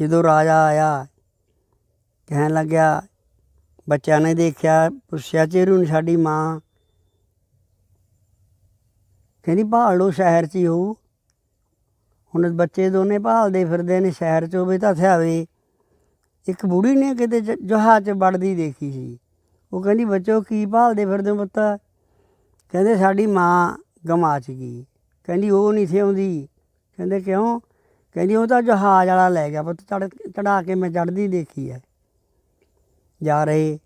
ਜਦੋਂ ਰਾਜਾ ਆਇਆ, ਕਹਿਣ ਲੱਗਿਆ, ਬੱਚਿਆਂ ਨੇ ਦੇਖਿਆ, ਪੁੱਛਿਆ ਚਿਹਰੂ ਨੂੰ ਸਾਡੀ ਮਾਂ? ਕਹਿੰਦੀ, ਭਾਲ ਲੋ ਸ਼ਹਿਰ 'ਚ ਹੀ ਹੋ ਹੁਣ ਬੱਚੇ ਦੋਨੇ ਭਾਲਦੇ ਫਿਰਦੇ ਨੇ, ਸ਼ਹਿਰ 'ਚ ਹੋਵੇ ਤਾਂ ਥਿਆਵੇ। ਇੱਕ ਬੁੜੀ ਨੇ ਕਿਤੇ ਜ- ਜਹਾਜ਼ 'ਚ ਵੜਦੀ ਦੇਖੀ ਸੀ। ਉਹ ਕਹਿੰਦੀ, ਬੱਚੋ, ਕੀ ਭਾਲਦੇ ਫਿਰਦੇ ਹੋ ਪੁੱਤ? ਕਹਿੰਦੇ, ਸਾਡੀ ਮਾਂ ਗਮਾਚ ਗਈ। ਕਹਿੰਦੀ, ਉਹ ਨਹੀਂ ਸੀ ਕਹਿੰਦੇ, ਕਿਉਂ? ਕਹਿੰਦੀ ਉਹ ਤਾਂ ਜਹਾਜ਼ ਵਾਲਾ ਲੈ ਗਿਆ ਪੁੱਤ ਚੜ ਚੜਾ ਕੇ ਮੈਂ ਚੜਦੀ ਦੇਖੀ ਹੈ ਜਾ ਰਹੇ।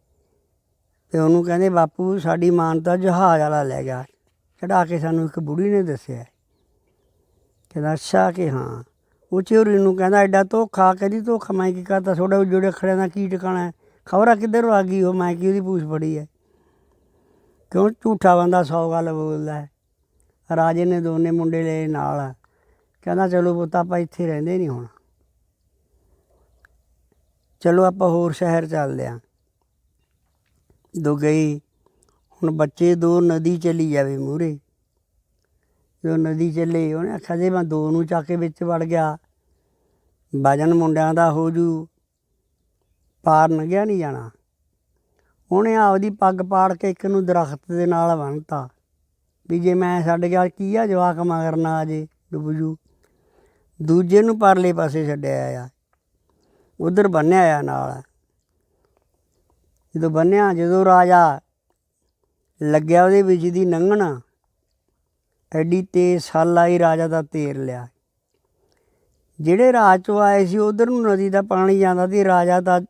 ਤੇ ਉਹਨੂੰ ਕਹਿੰਦੇ, ਬਾਪੂ, ਸਾਡੀ ਮਾਂ ਤਾਂ ਜਹਾਜ਼ ਵਾਲਾ ਲੈ ਗਿਆ। ਚੜਾ ਕੇ ਸਾਨੂੰ ਇੱਕ ਬੁੜੀ ਨੇ ਦੱਸਿਆ। ਕਹਿੰਦਾ, ਅੱਛਾ ਕਿ ਹਾਂ। ਉਹ ਚੋਰੀ ਨੂੰ ਕਹਿੰਦਾ, ਐਡਾ ਧੋਖਾ। ਕਹਿੰਦੀ, ਧੋਖਾ ਮੈਂ ਕੀ ਕਰਤਾ ਤੁਹਾਡੇ ਜੁੜੇ ਖੜਿਆਂ ਦਾ ਕੀ ਟਿਕਾਣਾ ਖਬਰਾਂ ਕਿੱਧਰ ਆ ਗਈ ਉਹ? ਮੈਂ ਕੀ ਉਹਦੀ ਪੂਛ ਫੜੀ ਹੈ? ਕਿਉਂ ਝੂਠਾ ਬੰਦਾ ਸੌ ਗੱਲ ਬੋਲਦਾ ਰਾਜੇ ਨੇ ਦੋਨੇ ਮੁੰਡੇ ਲਏ ਨਾਲ। ਕਹਿੰਦਾ ਚਲੋ ਪੁੱਤ ਆਪਾਂ ਇੱਥੇ ਰਹਿੰਦੇ ਨਹੀਂ ਹੁਣ। ਚਲੋ ਆਪਾਂ ਹੋਰ ਸ਼ਹਿਰ ਚੱਲਦੇ ਹਾਂ। ਦੋ ਗਈ ਹੁਣ ਬੱਚੇ ਦੋ ਨਦੀ ਚਲੀ ਜਾਵੇ ਮੂਰੇ ਜਦੋਂ ਨਦੀ ਚੱਲੇ, ਉਹਨੇ ਆਖਿਆ ਜੇ ਮੈਂ ਦੋ ਨੂੰ ਚੱਕ ਕੇ ਵਿੱਚ ਵੜ ਗਿਆ ਵਜਨ ਮੁੰਡਿਆਂ ਦਾ ਹੋ ਜੂ, ਪਾਰ ਲੰਘਿਆ ਨਹੀਂ ਜਾਣਾ। ਉਹਨੇ ਆਪਦੀ ਪੱਗ ਪਾੜ ਕੇ ਇੱਕ ਨੂੰ ਦਰਖਤ ਦੇ ਨਾਲ ਬੰਨਤਾ, ਵੀ ਜੇ ਮੈਂ ਛੱਡ ਗਿਆ, ਕੀ ਆ ਜਵਾਕ ਮਗਰ ਨਾ ਆ ਜੇ ਡੁੱਬ ਜੂ। ਦੂਜੇ ਨੂੰ ਪਰਲੇ ਪਾਸੇ ਛੱਡਿਆ ਆ। ਉਧਰ ਬੰਨਿਆ ਆ ਨਾਲ। ਜਦੋਂ ਬੰਨਿਆ, ਜਦੋਂ ਰਾਜਾ ਲੱਗਿਆ ਉਹਦੇ ਵਿੱਚ ਦੀ ਲੰਘਣਾ ਐਡੀ ਤੇਜ਼ ਸੱਲ ਆਈ ਰਾਜਾ ਦਾ ਤੇਰ ਲਿਆ। ਜਿਹੜੇ ਰਾਜ ਤੋਂ ਆਏ ਸੀ, ਉਧਰ ਨੂੰ ਨਦੀ ਦਾ ਪਾਣੀ ਜਾਂਦਾ ਸੀ, ਰਾਜਾ ਦਾ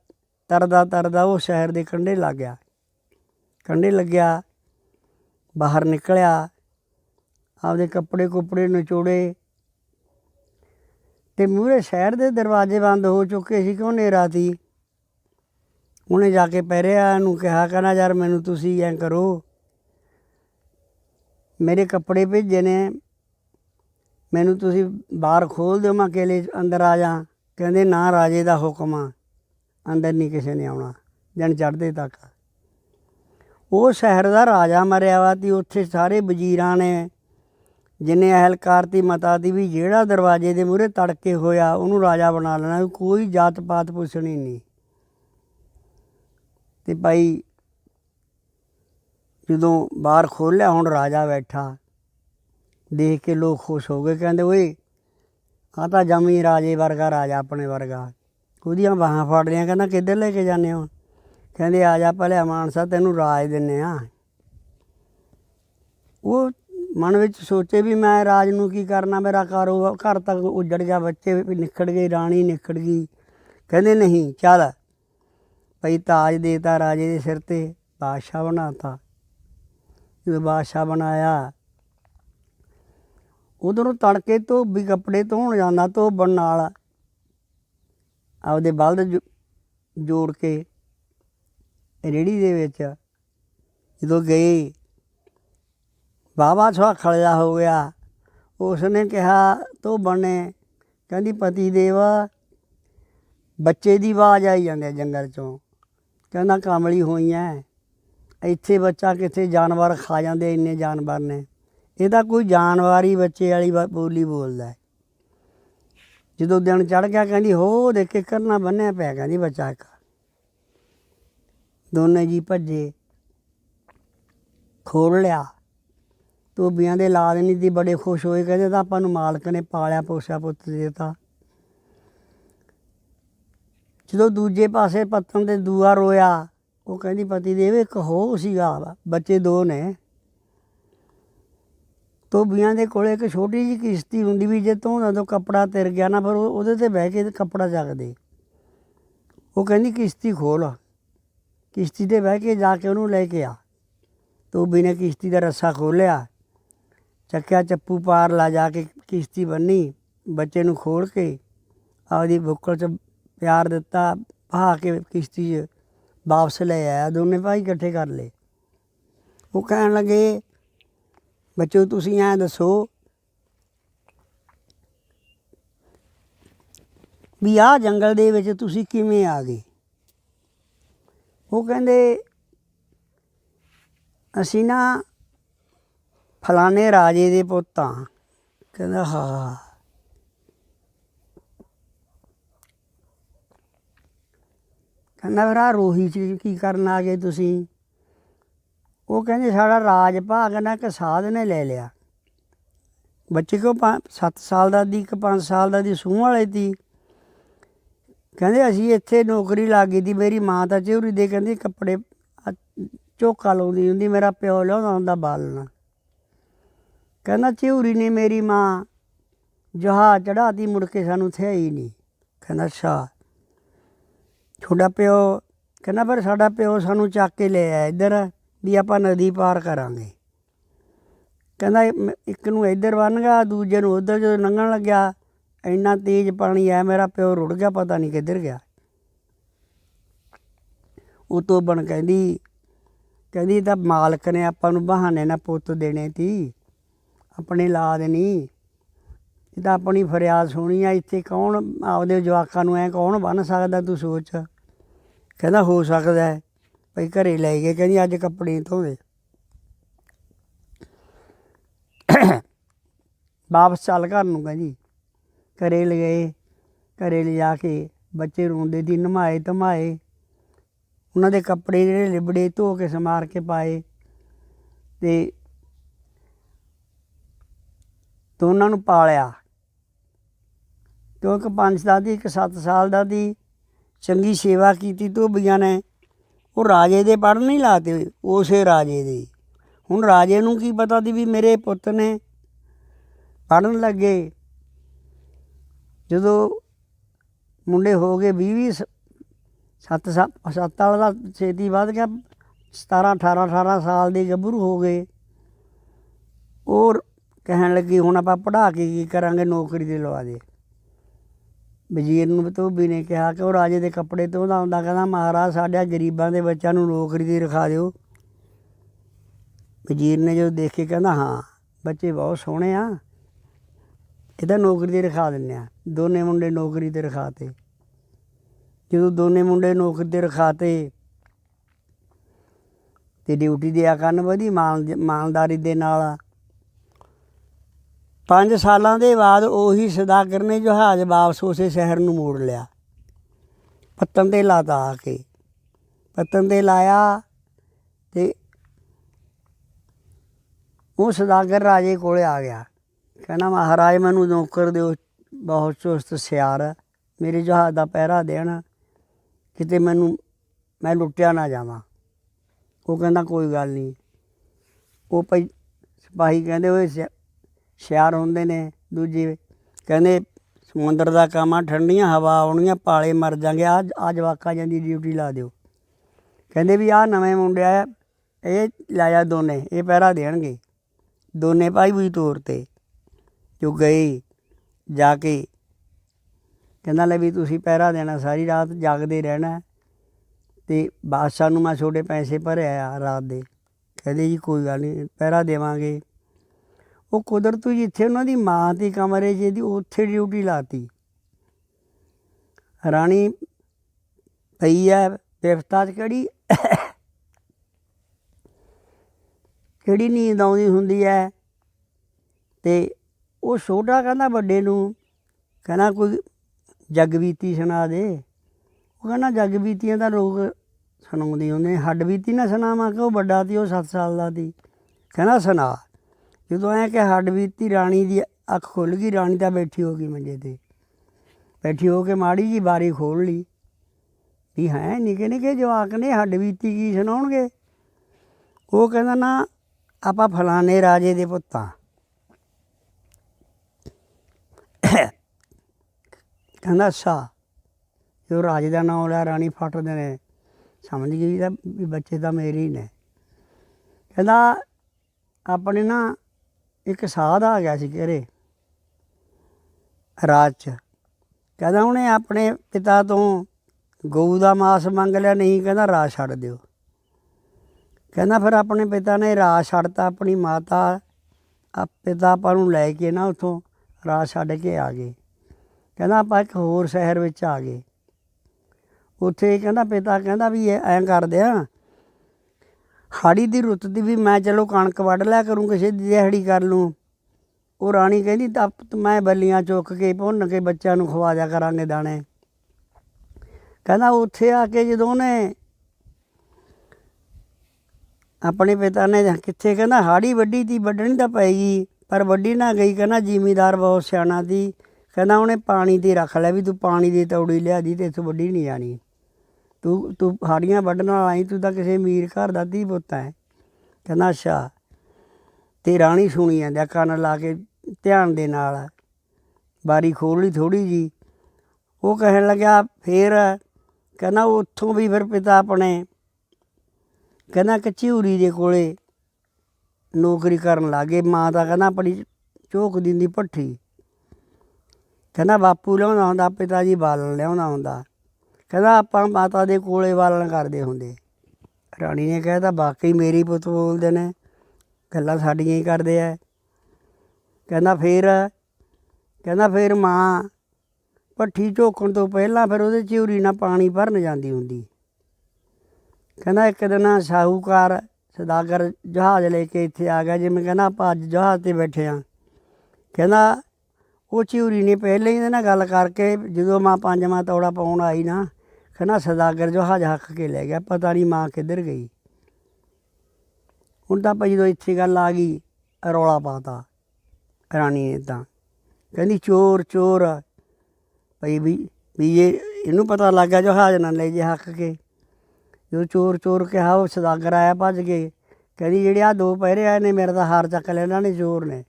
ਤਰਦਾ ਤਰਦਾ ਉਹ ਸ਼ਹਿਰ ਦੇ ਕੰਢੇ ਲੱਗ ਗਿਆ। ਕੰਢੇ ਲੱਗਿਆ, ਬਾਹਰ ਨਿਕਲਿਆ, ਆਪਦੇ ਕੱਪੜੇ ਕੁਪੜੇ ਨਿਚੋੜੇ ਤੇ ਮੂਹਰੇ ਸ਼ਹਿਰ ਦੇ ਦਰਵਾਜ਼ੇ ਬੰਦ ਹੋ ਚੁੱਕੇ ਸੀ, ਕਿਉਂ ਹਨੇਰਾ ਸੀ? ਉਹਨੇ ਜਾ ਕੇ ਪਹਿਰਿਆ ਨੂੰ ਕਿਹਾ, ਕਹਿੰਦਾ, ਯਾਰ, ਮੈਨੂੰ ਤੁਸੀਂ ਐਂ ਕਰੋ। ਮੇਰੇ ਕੱਪੜੇ ਭੇਜੇ ਨੇ। ਮੈਨੂੰ ਤੁਸੀਂ ਬਾਹਰ ਖੋਲ ਦਿਓ, ਮੈਂ ਅਕੇਲੇ ਅੰਦਰ ਆ ਜਾ। ਕਹਿੰਦੇ, ਨਾ, ਰਾਜੇ ਦਾ ਹੁਕਮ ਆ। ਅੰਦਰ ਨਹੀਂ ਕਿਸੇ ਨੇ ਆਉਣਾ ਦਿਨ ਚੜ੍ਹਦੇ ਤੱਕ। ਉਹ ਸ਼ਹਿਰ ਦਾ ਰਾਜਾ ਮਰਿਆ ਵਾ ਤੀ ਉੱਥੇ ਸਾਰੇ ਵਜ਼ੀਰਾਂ ਨੇ ਜਿੰਨੇ ਅਹਲਕਾਰ ਤੀ ਮਤਾ ਦੀ ਵੀ ਜਿਹੜਾ ਦਰਵਾਜ਼ੇ ਦੇ ਮੂਹਰੇ ਤੜਕੇ ਹੋਇਆ, ਉਹਨੂੰ ਰਾਜਾ ਬਣਾ ਲੈਣਾ ਕੋਈ ਜਾਤ ਪਾਤ ਪੁੱਛਣੀ ਨਹੀਂ। ਤੇ ਭਾਈ, ਜਦੋਂ ਬਾਹਰ ਖੋਲਿਆ ਹੁਣ ਰਾਜਾ ਬੈਠਾ। ਦੇਖ ਕੇ ਲੋਕ ਖੁਸ਼ ਹੋ ਗਏ, ਕਹਿੰਦੇ, ਓਏ ਆ ਤਾਂ ਜਮੀ ਰਾਜੇ ਵਰਗਾ, ਰਾਜਾ ਆਪਣੇ ਵਰਗਾ। ਉਹਦੀਆਂ ਬਾਹਾਂ ਫੜ ਲਿਆ ਕਹਿੰਦਾ, ਕਿੱਧਰ ਲੈ ਕੇ ਜਾਂਦੇ ਹੋ? ਕਹਿੰਦੇ, ਆ ਜਾ, ਭਲਿਆ ਮਾਨਸਾ, ਤੈਨੂੰ ਰਾਜ ਦਿੰਨੇ ਆ। ਉਹ ਮਨ ਵਿੱਚ ਸੋਚੇ ਵੀ ਮੈਂ ਰਾਜ ਨੂੰ ਕੀ ਕਰਨਾ, ਮੇਰਾ ਕਾਰੋਬਾਰ, ਘਰ ਤੱਕ ਉਜੜ ਗਿਆ, ਬੱਚੇ ਵੀ ਨਿਖੜ ਗਏ, ਰਾਣੀ ਨਿਖੜ ਗਈ। ਕਹਿੰਦੇ ਨਹੀਂ, ਚੱਲ ਭਈ ਤਾਜ ਦੇਤਾ ਰਾਜੇ ਦੇ ਸਿਰ ਤੇ, ਬਾਦਸ਼ਾਹ ਬਣਾਤਾ। ਜਦੋਂ ਬਾਦਸ਼ਾਹ ਬਣਾਇਆ, ਉਧਰੋਂ ਤੜਕੇ ਧੋਬੀ ਕੱਪੜੇ ਧੋਣ ਜਾਂਦਾ ਧੋਬਣ ਨਾਲ ਆਪਦੇ ਬਲਦ ਜੋੜ ਕੇ ਰੇੜੀ ਦੇ ਵਿੱਚ ਜਦੋਂ ਗਏ ਬਾਬਾ ਛਾ ਖੜਿਆ ਹੋ ਗਿਆ। ਉਸਨੇ ਕਿਹਾ ਧੋਬਣ ਬਣੇ। ਕਹਿੰਦੀ, ਪਤੀ ਦੇਵ, ਬੱਚੇ ਦੀ ਆਵਾਜ਼ ਆਈ ਜਾਂਦੀ ਜੰਗਲ ਚੋਂ। ਕਹਿੰਦਾ, ਕਾਮਲੀ ਹੋਈ ਐ। ਇੱਥੇ ਬੱਚਾ ਕਿੱਥੇ? ਜਾਨਵਰ ਖਾ ਜਾਂਦੇ ਇੰਨੇ ਜਾਨਵਰ ਨੇ। ਇਹ ਤਾਂ ਕੋਈ ਜਾਨਵਰ ਹੀ ਬੱਚੇ ਵਾਲੀ ਬ- ਬੋਲੀ ਬੋਲਦਾ ਹੈ। ਜਦੋਂ ਦਿਨ ਚੜ ਗਿਆ, ਕਹਿੰਦੀ, ਹੋ ਦੇ ਕੇ ਕਰਨਾ ਬੰਨਿਆ ਪਿਆ। ਕਹਿੰਦੀ, ਬੱਚਾ ਇੱਕ। ਦੋਨੇ ਜੀ ਭੱਜੇ। ਖੋਲ ਲਿਆ। ਧੋਬੀਆਂ ਦੇ ਲਾ ਦੇਣੀ ਦੀ ਬੜੇ ਖੁਸ਼ ਹੋਏ, ਕਹਿੰਦੇ ਤਾਂ ਆਪਾਂ ਨੂੰ ਮਾਲਕ ਨੇ ਪਾਲਿਆ, ਪੋਸਿਆ ਪੁੱਤ ਦਿੱਤਾ। ਜਦੋਂ ਦੂਜੇ ਪਾਸੇ ਪੱਤਨ ਤੇ ਦੂਆ ਰੋਇਆ, ਉਹ ਕਹਿੰਦੀ, ਪਤੀ ਦੇਵ ਇੱਕ ਹੋ ਸੀਗਾ, ਬੱਚੇ ਦੋ ਨੇ। ਧੋਬੀਆਂ ਦੇ ਕੋਲੇ ਇੱਕ ਛੋਟੀ ਜਿਹੀ ਕਿਸ਼ਤੀ ਹੁੰਦੀ ਵੀ, ਜੇ ਤੋਂ ਕੱਪੜਾ ਤਿਰ ਗਿਆ ਨਾ, ਫਿਰ ਉਹਦੇ ਤੇ ਬਹਿ ਕੇ ਤੇ ਕੱਪੜਾ ਚੱਕਦੇ। ਉਹ ਕਹਿੰਦੀ, ਕਿਸ਼ਤੀ ਖੋਲ। ਕਿਸ਼ਤੀ ਤੇ ਬਹਿ ਕੇ ਜਾ ਕੇ ਉਹਨੂੰ ਲੈ ਕੇ ਆ। ਧੋਬੀ ਨੇ ਕਿਸ਼ਤੀ ਦਾ ਰੱਸਾ ਖੋਲਿਆ ਚੱਕਿਆ, ਚੱਪੂ ਪਾਰ ਲਾ ਜਾ ਕੇ ਕਿਸ਼ਤੀ ਬੰਨੀ, ਬੱਚੇ ਨੂੰ ਖੋਲ ਕੇ ਆਪਦੀ ਬੁੱਕਲ 'ਚ ਪਿਆਰ ਦਿੱਤਾ ਭਾ ਕੇ ਕਿਸ਼ਤੀ 'ਚ ਵਾਪਸ ਲੈ ਆਇਆ, ਦੋਨੇ ਭਾਈ ਇਕੱਠੇ ਕਰ ਲਏ। ਉਹ ਕਹਿਣ ਲੱਗੇ, ਬੱਚੋ, ਤੁਸੀਂ ਐਂ ਦੱਸੋ ਵੀ ਆਹ ਜੰਗਲ ਦੇ ਵਿੱਚ ਤੁਸੀਂ ਕਿਵੇਂ ਆ ਗਏ? ਉਹ ਕਹਿੰਦੇ, ਅਸੀਂ ਨਾ ਫਲਾਣੇ ਰਾਜੇ ਦੇ ਪੁੱਤ ਹਾਂ ਕਹਿੰਦਾ ਹਾਂ ਕਹਿੰਦਾ, ਫਿਰ ਆਹ ਰੋਹੀ ਚ ਕੀ ਕਰਨ ਆ ਗਏ ਤੁਸੀਂ? ਉਹ ਕਹਿੰਦੇ, ਸਾਡਾ ਰਾਜ ਭਾਗ ਨਾ ਇੱਕ ਸਾਧ ਨੇ ਲੈ ਲਿਆ। ਬੱਚੇ ਕੋ 7 ਸਾਲ ਦਾ ਦੀ, ਇੱਕ 5 ਸਾਲ ਦਾ ਦੀ ਸੂਹ ਵਾਲੇ ਦੀ। ਕਹਿੰਦੇ, ਅਸੀਂ ਇੱਥੇ ਨੌਕਰੀ ਲੱਗ ਗਈ ਦੀ, ਮੇਰੀ ਮਾਂ ਤਾਂ ਚਿਹਰੀ ਦੇ ਕਹਿੰਦੀ, ਕੱਪੜੇ ਝੋਕਾ ਲਾਉਂਦੀ ਹੁੰਦੀ, ਮੇਰਾ ਪਿਓ ਲਿਆਉਂਦਾ ਹੁੰਦਾ ਬਾਲਣਾ। ਕਹਿੰਦਾ ਚਿਹਰੀ ਨੇ ਮੇਰੀ ਮਾਂ ਜਹਾ ਚੜਾਤੀ ਮੁੜ ਕੇ ਸਾਨੂੰ ਥਿਆਈ ਨਹੀਂ ਕਹਿੰਦਾ, ਅੱਛਾ। ਤੁਹਾਡਾ ਪਿਓ, ਕਹਿੰਦਾ ਪਰ ਸਾਡਾ ਪਿਓ ਸਾਨੂੰ ਚੱਕ ਕੇ ਲੈ ਆਇਆ ਇੱਧਰ, ਵੀ ਆਪਾਂ ਨਦੀ ਪਾਰ ਕਰਾਂਗੇ। ਕਹਿੰਦਾ ਇੱਕ ਨੂੰ ਇੱਧਰ ਬੰਨ ਗਿਆ, ਦੂਜੇ ਨੂੰ ਉੱਧਰ ਜਦੋਂ ਲੰਘਣ ਲੱਗਿਆ, ਇੰਨਾ ਤੇਜ਼ ਪਾਣੀ ਆਇਆ, ਮੇਰਾ ਪਿਓ ਰੁੜ ਗਿਆ, ਪਤਾ ਨਹੀਂ ਕਿੱਧਰ ਗਿਆ। ਉਹ ਤੋਂ ਬਣ ਕਹਿੰਦੀ ਕਹਿੰਦੀ, ਤਾਂ ਮਾਲਕ ਨੇ ਆਪਾਂ ਨੂੰ ਬਹਾਨੇ ਨਾਲ ਪੁੱਤ ਦੇਣੇ ਤੀ। ਆਪਣੇ ਲਾਦ ਨਹੀਂ ਇਹ ਤਾਂ ਆਪਣੀ ਫਰਿਆਦ ਸੁਣੀ ਆ, ਇੱਥੇ ਕੌਣ ਆਪਦੇ ਜਵਾਕਾਂ ਨੂੰ ਐ ਕੌਣ ਬੰਨ ਸਕਦਾ ਤੂੰ ਸੋਚ? ਕਹਿੰਦਾ ਹੋ ਸਕਦਾ ਹੈ। ਭਈ ਘਰੇ ਲੈ ਗਏ, ਕਹਿੰਦੀ ਅੱਜ ਕੱਪੜੇ ਨੀ ਧੋਦੇ ਵਾਪਸ ਚੱਲ ਘਰ ਨੂੰ ਕਹਿੰਦੀ। ਘਰੇ ਲੈ ਗਏ, ਘਰੇ ਲਿਜਾ ਕੇ ਬੱਚੇ ਰੋਂਦੇ ਦੀ ਨਮਾਏ ਧਮਾਏ। ਉਹਨਾਂ ਦੇ ਕੱਪੜੇ ਜਿਹੜੇ ਲਿਬੜੇ ਧੋ ਕੇ ਸਮਾਰ ਕੇ ਪਾਏ। ਤੇ ਉਹਨਾਂ ਨੂੰ ਪਾਲਿਆ। ਕਿਉਂਕਿ ਪੰਜ ਸਾਲ ਦੀ ਇੱਕ 7 ਸਾਲ ਦਾ ਦੀ ਚੰਗੀ ਸੇਵਾ ਕੀਤੀ ਧੋਬੀਆਂ ਨੇ। ਉਹ ਰਾਜੇ ਦੇ ਪੜ੍ਹ ਨਹੀਂ ਲਾਤੇ ਉਸੇ ਰਾਜੇ ਦੇ। ਹੁਣ ਰਾਜੇ ਨੂੰ ਕੀ ਪਤਾ ਦੀ ਵੀ ਮੇਰੇ ਪੁੱਤ ਨੇ ਪੜਨ ਲੱਗੇ। ਜਦੋਂ ਮੁੰਡੇ ਹੋ ਗਏ 20 20 ਸੱਤ ਸੱਤ ਸੱਤ ਵਾਲਾ ਦਾ ਛੇਤੀ ਵੱਧ ਗਿਆ 17 18 18 ਸਾਲ ਦੇ ਗੱਭਰੂ ਹੋ ਗਏ। ਔਰ ਕਹਿਣ ਲੱਗੀ, ਹੁਣ ਆਪਾਂ ਪੜ੍ਹਾ ਕੇ ਕੀ ਕਰਾਂਗੇ, ਨੌਕਰੀ ਤੇ ਲਵਾ ਦੇ। ਵਜ਼ੀਰ ਨੂੰ ਧੋਬੀ ਨੇ ਕਿਹਾ ਕਿ ਉਹ ਰਾਜੇ ਦੇ ਕੱਪੜੇ ਧੋਂਦਾ ਆਉਂਦਾ ਕਹਿੰਦਾ, ਮਹਾਰਾਜ, ਸਾਡੇ ਗਰੀਬਾਂ ਦੇ ਬੱਚਿਆਂ ਨੂੰ ਨੌਕਰੀ ਤੇ ਰਖਾ ਦਿਓ। ਵਜ਼ੀਰ ਨੇ ਜਦੋਂ ਦੇਖੇ ਕਹਿੰਦਾ, ਹਾਂ, ਬੱਚੇ ਬਹੁਤ ਸੋਹਣੇ ਆ ਇਹਦਾ ਨੌਕਰੀ ਤੇ ਰਖਾ ਦਿੰਦੇ ਆ। ਦੋਨੇ ਮੁੰਡੇ ਨੌਕਰੀ ਤੇ ਰਖਾਤੇ। ਜਦੋਂ ਦੋਨੇ ਮੁੰਡੇ ਨੌਕਰੀ ਤੇ ਰਖਾਤੇ, ਤੇ ਡਿਊਟੀ ਦਿਆ ਕਰਨ ਵਧੀ, ਮਾਲ ਮਾਲਦਾਰੀ ਦੇ ਨਾਲ ਪੰਜ ਸਾਲਾਂ ਦੇ ਬਾਅਦ ਉਹੀ ਸਦਾਗਰ ਨੇ ਜਹਾਜ਼ ਵਾਪਸ ਉਸੇ ਸ਼ਹਿਰ ਨੂੰ ਮੋੜ ਲਿਆ। ਪੱਤਨ ਤੇ ਲਾਤਾ ਆ ਕੇ। ਪੱਤਨ ਤੇ ਲਾਇਆ ਤੇ ਉਹ ਸਦਾਗਰ ਰਾਜੇ ਕੋਲੇ ਆ ਗਿਆ। ਕਹਿੰਦਾ, ਮਹਾਰਾਜ, ਮੈਨੂੰ ਨੌਕਰ ਦਿਓ, ਬਹੁਤ ਚੁਸਤ ਸਿਆਰ ਹੈ। ਮੇਰੇ ਜਹਾਜ਼ ਦਾ ਪਹਿਰਾ ਦੇਣਾ। ਕਿਤੇ ਮੈਨੂੰ, ਮੈਂ ਲੁੱਟਿਆ ਨਾ ਜਾਵਾਂ। ਉਹ ਕਹਿੰਦਾ, ਕੋਈ ਗੱਲ ਨਹੀਂ। ਉਹ ਭਾਈ ਸਿਪਾਹੀ ਕਹਿੰਦੇ, ਓਏ ਸਿਆ- ਸਿਆਰ ਹੁੰਦੇ ਨੇ ਦੂਜੇ। ਕਹਿੰਦੇ ਸਮੁੰਦਰ ਦਾ ਕੰਮ ਆ ਠੰਡੀਆਂ ਹਵਾ ਆਉਣੀਆਂ ਪਾਲੇ ਮਰ ਜਾਗੇ। ਆ ਆ ਜਵਾਕਾਂ ਜਾਂਦੀ ਡਿਊਟੀ ਲਾ ਦਿਓ। ਕਹਿੰਦੇ ਵੀ ਆ ਨਵੇਂ ਮੁੰਡੇ ਆ, ਇਹ ਲਾਇਆ ਦੋਨੇ, ਇਹ ਪਹਿਰਾ ਦੇਣਗੇ। ਦੋਨੇ ਭਾਈ ਵੀ ਤੌਰ ਤੇ, ਜੋ ਗਏ ਜਾ ਕੇ। ਕਹਿੰਦਾ ਲੈ ਵੀ ਤੁਸੀਂ ਪਹਿਰਾ ਦੇਣਾ, ਸਾਰੀ ਰਾਤ ਜਾਗਦੇ ਰਹਿਣਾ। ਤੇ ਬਾਦਸ਼ਾਹ ਨੂੰ ਮੈਂ ਛੋਟੇ ਪੈਸੇ ਭਰਿਆ ਆ ਰਾਤ ਦੇ। ਕਹਿੰਦੇ ਜੀ ਕੋਈ ਗੱਲ ਨਹੀਂ ਪਹਿਰਾ ਦੇਵਾਂਗੇ। ਉਹ ਕੁਦਰਤ ਜਿੱਥੇ ਉਹਨਾਂ ਦੀ ਮਾਂ ਦੀ ਕਮਰੇ 'ਚ ਇਹਦੀ ਉੱਥੇ ਡਿਊਟੀ ਲਾਤੀ। ਰਾਣੀ ਪਈ ਹੈ ਬਿਫਤਾ 'ਚ ਕਿਹੜੀ? ਕਿਹੜੀ ਨੀਂਦ ਆਉਂਦੀ ਹੁੰਦੀ ਹੈ? ਤੇ ਉਹ ਛੋਟਾ ਕਹਿੰਦਾ ਵੱਡੇ ਨੂੰ, ਕਹਿੰਦਾ ਕੋਈ ਜਗਬੀਤੀ ਸੁਣਾ ਦੇ। ਉਹ ਕਹਿੰਦਾ ਜਗਬੀਤੀਆਂ ਤਾਂ ਲੋਕ ਸੁਣਾਉਂਦੇ ਹੁੰਦੇ, ਹੱਡ ਬੀਤੀ ਨਾ ਸੁਣਾਵਾਂ ਕਿ ਉਹ ਵੱਡਾ ਸੀ, ਉਹ 7 ਸਾਲ ਦਾ ਸੀ। ਕਹਿੰਦਾ ਸੁਣਾ। ਜਦੋਂ ਐ ਕਿ ਹੱਡ ਬੀਤੀ, ਰਾਣੀ ਦੀ ਅੱਖ ਖੁੱਲ ਗਈ, ਰਾਣੀ ਤਾਂ ਬੈਠੀ ਹੋ ਗਈ ਮੰਜੇ ਤੇ। ਬੈਠੀ ਹੋ ਕੇ ਮਾੜੀ ਜੀ ਬਾਰੀ ਖੋਲ ਲਈ। ਵੀ ਹੈ ਨਿੱਕੇ ਨਿੱਕੇ ਜਵਾਕ ਨੇ, ਹੱਡ ਬੀਤੀ ਕੀ ਸੁਣਾਉਣਗੇ? ਉਹ ਕਹਿੰਦਾ, ਨਾ, ਆਪਾਂ ਫਲਾਣੇ ਰਾਜੇ ਦੇ ਪੁੱਤਾਂ। ਕਹਿੰਦਾ, ਅੱਛਾ, ਜੋ ਰਾਜੇ ਦਾ ਨਾਮ ਲਿਆ ਰਾਣੀ ਫਟਦੇ ਨੇ, ਸਮਝ ਗਈ ਤਾਂ ਵੀ ਬੱਚੇ ਤਾਂ ਮੇਰੇ ਹੀ ਨੇ। ਕਹਿੰਦਾ, ਆਪਣੇ ਨਾ ਇੱਕ ਸਾਧ ਆ ਗਿਆ ਸੀ ਘਰੇ ਰਾਜ ਚ। ਕਹਿੰਦਾ ਉਹਨੇ ਆਪਣੇ ਪਿਤਾ ਤੋਂ ਗਊ ਦਾ ਮਾਸ ਮੰਗ ਲਿਆ, ਨਹੀਂ ਕਹਿੰਦਾ ਰਾਜ ਛੱਡ ਦਿਓ। ਕਹਿੰਦਾ ਫਿਰ ਆਪਣੇ ਪਿਤਾ ਨੇ ਰਾਜ ਛੱਡਤਾ, ਆਪਣੀ ਮਾਤਾ ਆ ਪਿਤਾ ਆਪਾਂ ਨੂੰ ਲੈ ਕੇ ਨਾ ਉਥੋਂ ਰਾਜ ਛੱਡ ਕੇ ਆ ਗਏ। ਕਹਿੰਦਾ ਆਪਾਂ ਇੱਕ ਹੋਰ ਸ਼ਹਿਰ ਵਿੱਚ ਆ ਗਏ। ਉੱਥੇ ਕਹਿੰਦਾ ਪਿਤਾ ਕਹਿੰਦਾ ਵੀ ਇਹ ਐਂ ਕਰਦੇ ਆ ਹਾੜੀ ਦੀ ਰੁੱਤ ਦੀ ਵੀ ਮੈਂ ਚਲੋ ਕਣਕ ਵੱਢ ਲਿਆ ਕਰੂੰ, ਕਿਸੇ ਦੀ ਦਿਹਾੜੀ ਕਰ ਲੂੰ। ਉਹ ਰਾਣੀ ਕਹਿੰਦੀ, ਤਾਂ ਮੈਂ ਬੱਲੀਆਂ ਚੁੱਕ ਕੇ ਭੁੰਨ ਕੇ ਬੱਚਿਆਂ ਨੂੰ ਖਵਾ ਦਿਆ ਕਰਾਂਗੇ ਦਾਣੇ। ਕਹਿੰਦਾ ਉੱਥੇ ਆ ਕੇ ਜਦੋਂ ਉਹਨੇ ਆਪਣੇ ਪਿਤਾ ਨੇ ਕਿੱਥੇ ਕਹਿੰਦਾ, ਹਾੜੀ ਵੱਡੀ ਤੀ, ਵੱਢਣੀ ਤਾਂ ਪਏਗੀ, ਪਰ ਵੱਡੀ ਨਾ ਗਈ। ਕਹਿੰਦਾ, ਜ਼ਿਮੀਦਾਰ ਬਹੁਤ ਸਿਆਣਾ ਸੀ ਕਹਿੰਦਾ, ਉਹਨੇ ਪਾਣੀ ਤੇ ਰੱਖ ਲਿਆ ਵੀ ਤੂੰ ਪਾਣੀ ਦੀ ਤੌੜੀ ਲਿਆ ਦੀ ਤੇ ਇੱਥੋਂ ਵੱਢੀ ਨਹੀਂ ਜਾਣੀ। ਤੂੰ ਤੂੰ ਹਾੜੀਆਂ ਵੱਢਣ ਵਾਲਾ ਆਈ, ਤੂੰ ਤਾਂ ਕਿਸੇ ਅਮੀਰ ਘਰ ਦਾ ਧੀ ਪੁੱਤ ਹੈ ਕਹਿੰਦਾ, ਅੱਛਾ, ਤੇ ਰਾਣੀ ਸੁਣੀ ਜਾਂਦੀ ਕੰਨ ਲਾ ਕੇ ਧਿਆਨ ਦੇ ਨਾਲ। ਬਾਰੀ ਖੋਲ ਲਈ ਥੋੜੀ ਜੀ। ਉਹ ਕਹਿਣ ਲੱਗਿਆ, ਫੇਰ ਕਹਿੰਦਾ, ਉੱਥੋਂ ਵੀ ਫਿਰ ਪਿਤਾ ਆਪਣੇ। ਕਹਿੰਦਾ ਕਚੂਰੀ ਦੇ ਕੋਲੇ ਨੌਕਰੀ ਕਰਨ ਲੱਗੇ। ਮਾਂ ਤਾਂ ਕਹਿੰਦਾ, ਆਪਣੀ ਝੋਕ ਦਿੰਦੀ ਭੱਠੀ। ਕਹਿੰਦਾ, ਬਾਪੂ ਲਿਆਉਂਦਾ ਹੁੰਦਾ, ਪਿਤਾ ਜੀ ਬਾਲਣ ਲਿਆਉਂਦਾ ਹੁੰਦਾ। ਕਹਿੰਦਾ ਆਪਾਂ ਮਾਤਾ ਦੇ ਕੋਲੇ ਬਾਲਣ ਕਰਦੇ ਹੁੰਦੇ। ਰਾਣੀ ਨੇ ਕਹਿਤਾ ਬਾਕੀ ਮੇਰੀ ਪੁੱਤ ਬੋਲਦੇ ਨੇ, ਗੱਲਾਂ ਸਾਡੀਆਂ ਹੀ ਕਰਦੇ ਆ ਕਹਿੰਦਾ ਫੇਰ ਕਹਿੰਦਾ ਫੇਰ ਮਾਂ ਭੱਠੀ ਝੋਕਣ ਤੋਂ ਪਹਿਲਾਂ ਫਿਰ ਉਹਦੇ ਚਿਉਰੀ ਨਾਲ ਪਾਣੀ ਭਰਨ ਜਾਂਦੀ ਹੁੰਦੀ। ਕਹਿੰਦਾ ਇੱਕ ਦਿਨ ਸਾਹੂਕਾਰ ਸਦਾਗਰ ਜਹਾਜ਼ ਲੈ ਕੇ ਇੱਥੇ ਆ ਗਿਆ, ਜਿਵੇਂ ਕਹਿੰਦਾ ਆਪਾਂ ਅੱਜ ਜਹਾਜ਼ ਤੇ ਬੈਠੇ ਆ। ਕਹਿੰਦਾ ਉਹ ਚਿਉਰੀ ਨੇ ਪਹਿਲਾਂ ਹੀ ਇਹਦੇ ਨਾਲ ਗੱਲ ਕਰਕੇ ਜਦੋਂ ਮਾਂ ਪੰਜਵਾਂ ਤੌੜਾ ਪਾਉਣ ਆਈ ਨਾ, ਕਹਿੰਦਾ ਸਦਾਗਰ ਜਹਾਜ਼ ਹੱਕ ਕੇ ਲੈ ਗਿਆ, ਪਤਾ ਨਹੀਂ ਮਾਂ ਕਿੱਧਰ ਗਈ। ਹੁਣ ਤਾਂ ਆਪਾਂ ਜਦੋਂ ਇੱਥੇ ਗੱਲ ਆ ਗਈ, ਰੌਲਾ ਪਾਤਾ ਰਾਣੀ ਨੇ ਤਾਂ। ਕਹਿੰਦੀ ਚੋਰ ਚੋਰ। ਭਾਈ ਵੀ ਵੀ ਇਹ ਇਹਨੂੰ ਪਤਾ ਲੱਗ ਗਿਆ ਜਹਾਜ਼ ਨਾਲ ਲੈ ਜੇ ਹੱਕ ਕੇ। ਜਦੋਂ ਚੋਰ ਚੋਰ ਕਿਹਾ, ਉਹ ਸਦਾਗਰ ਆਇਆ ਭੱਜ ਕੇ। ਕਹਿੰਦੀ ਜਿਹੜੇ ਆ ਦੋ ਪਹਿਰੇ ਆਏ ਨੇ, ਮੇਰੇ ਤਾਂ ਹਾਰ ਚੱਕ ਲਿਆ ਇਹਨਾਂ ਨੇ, ਚੋਰ ਨੇ।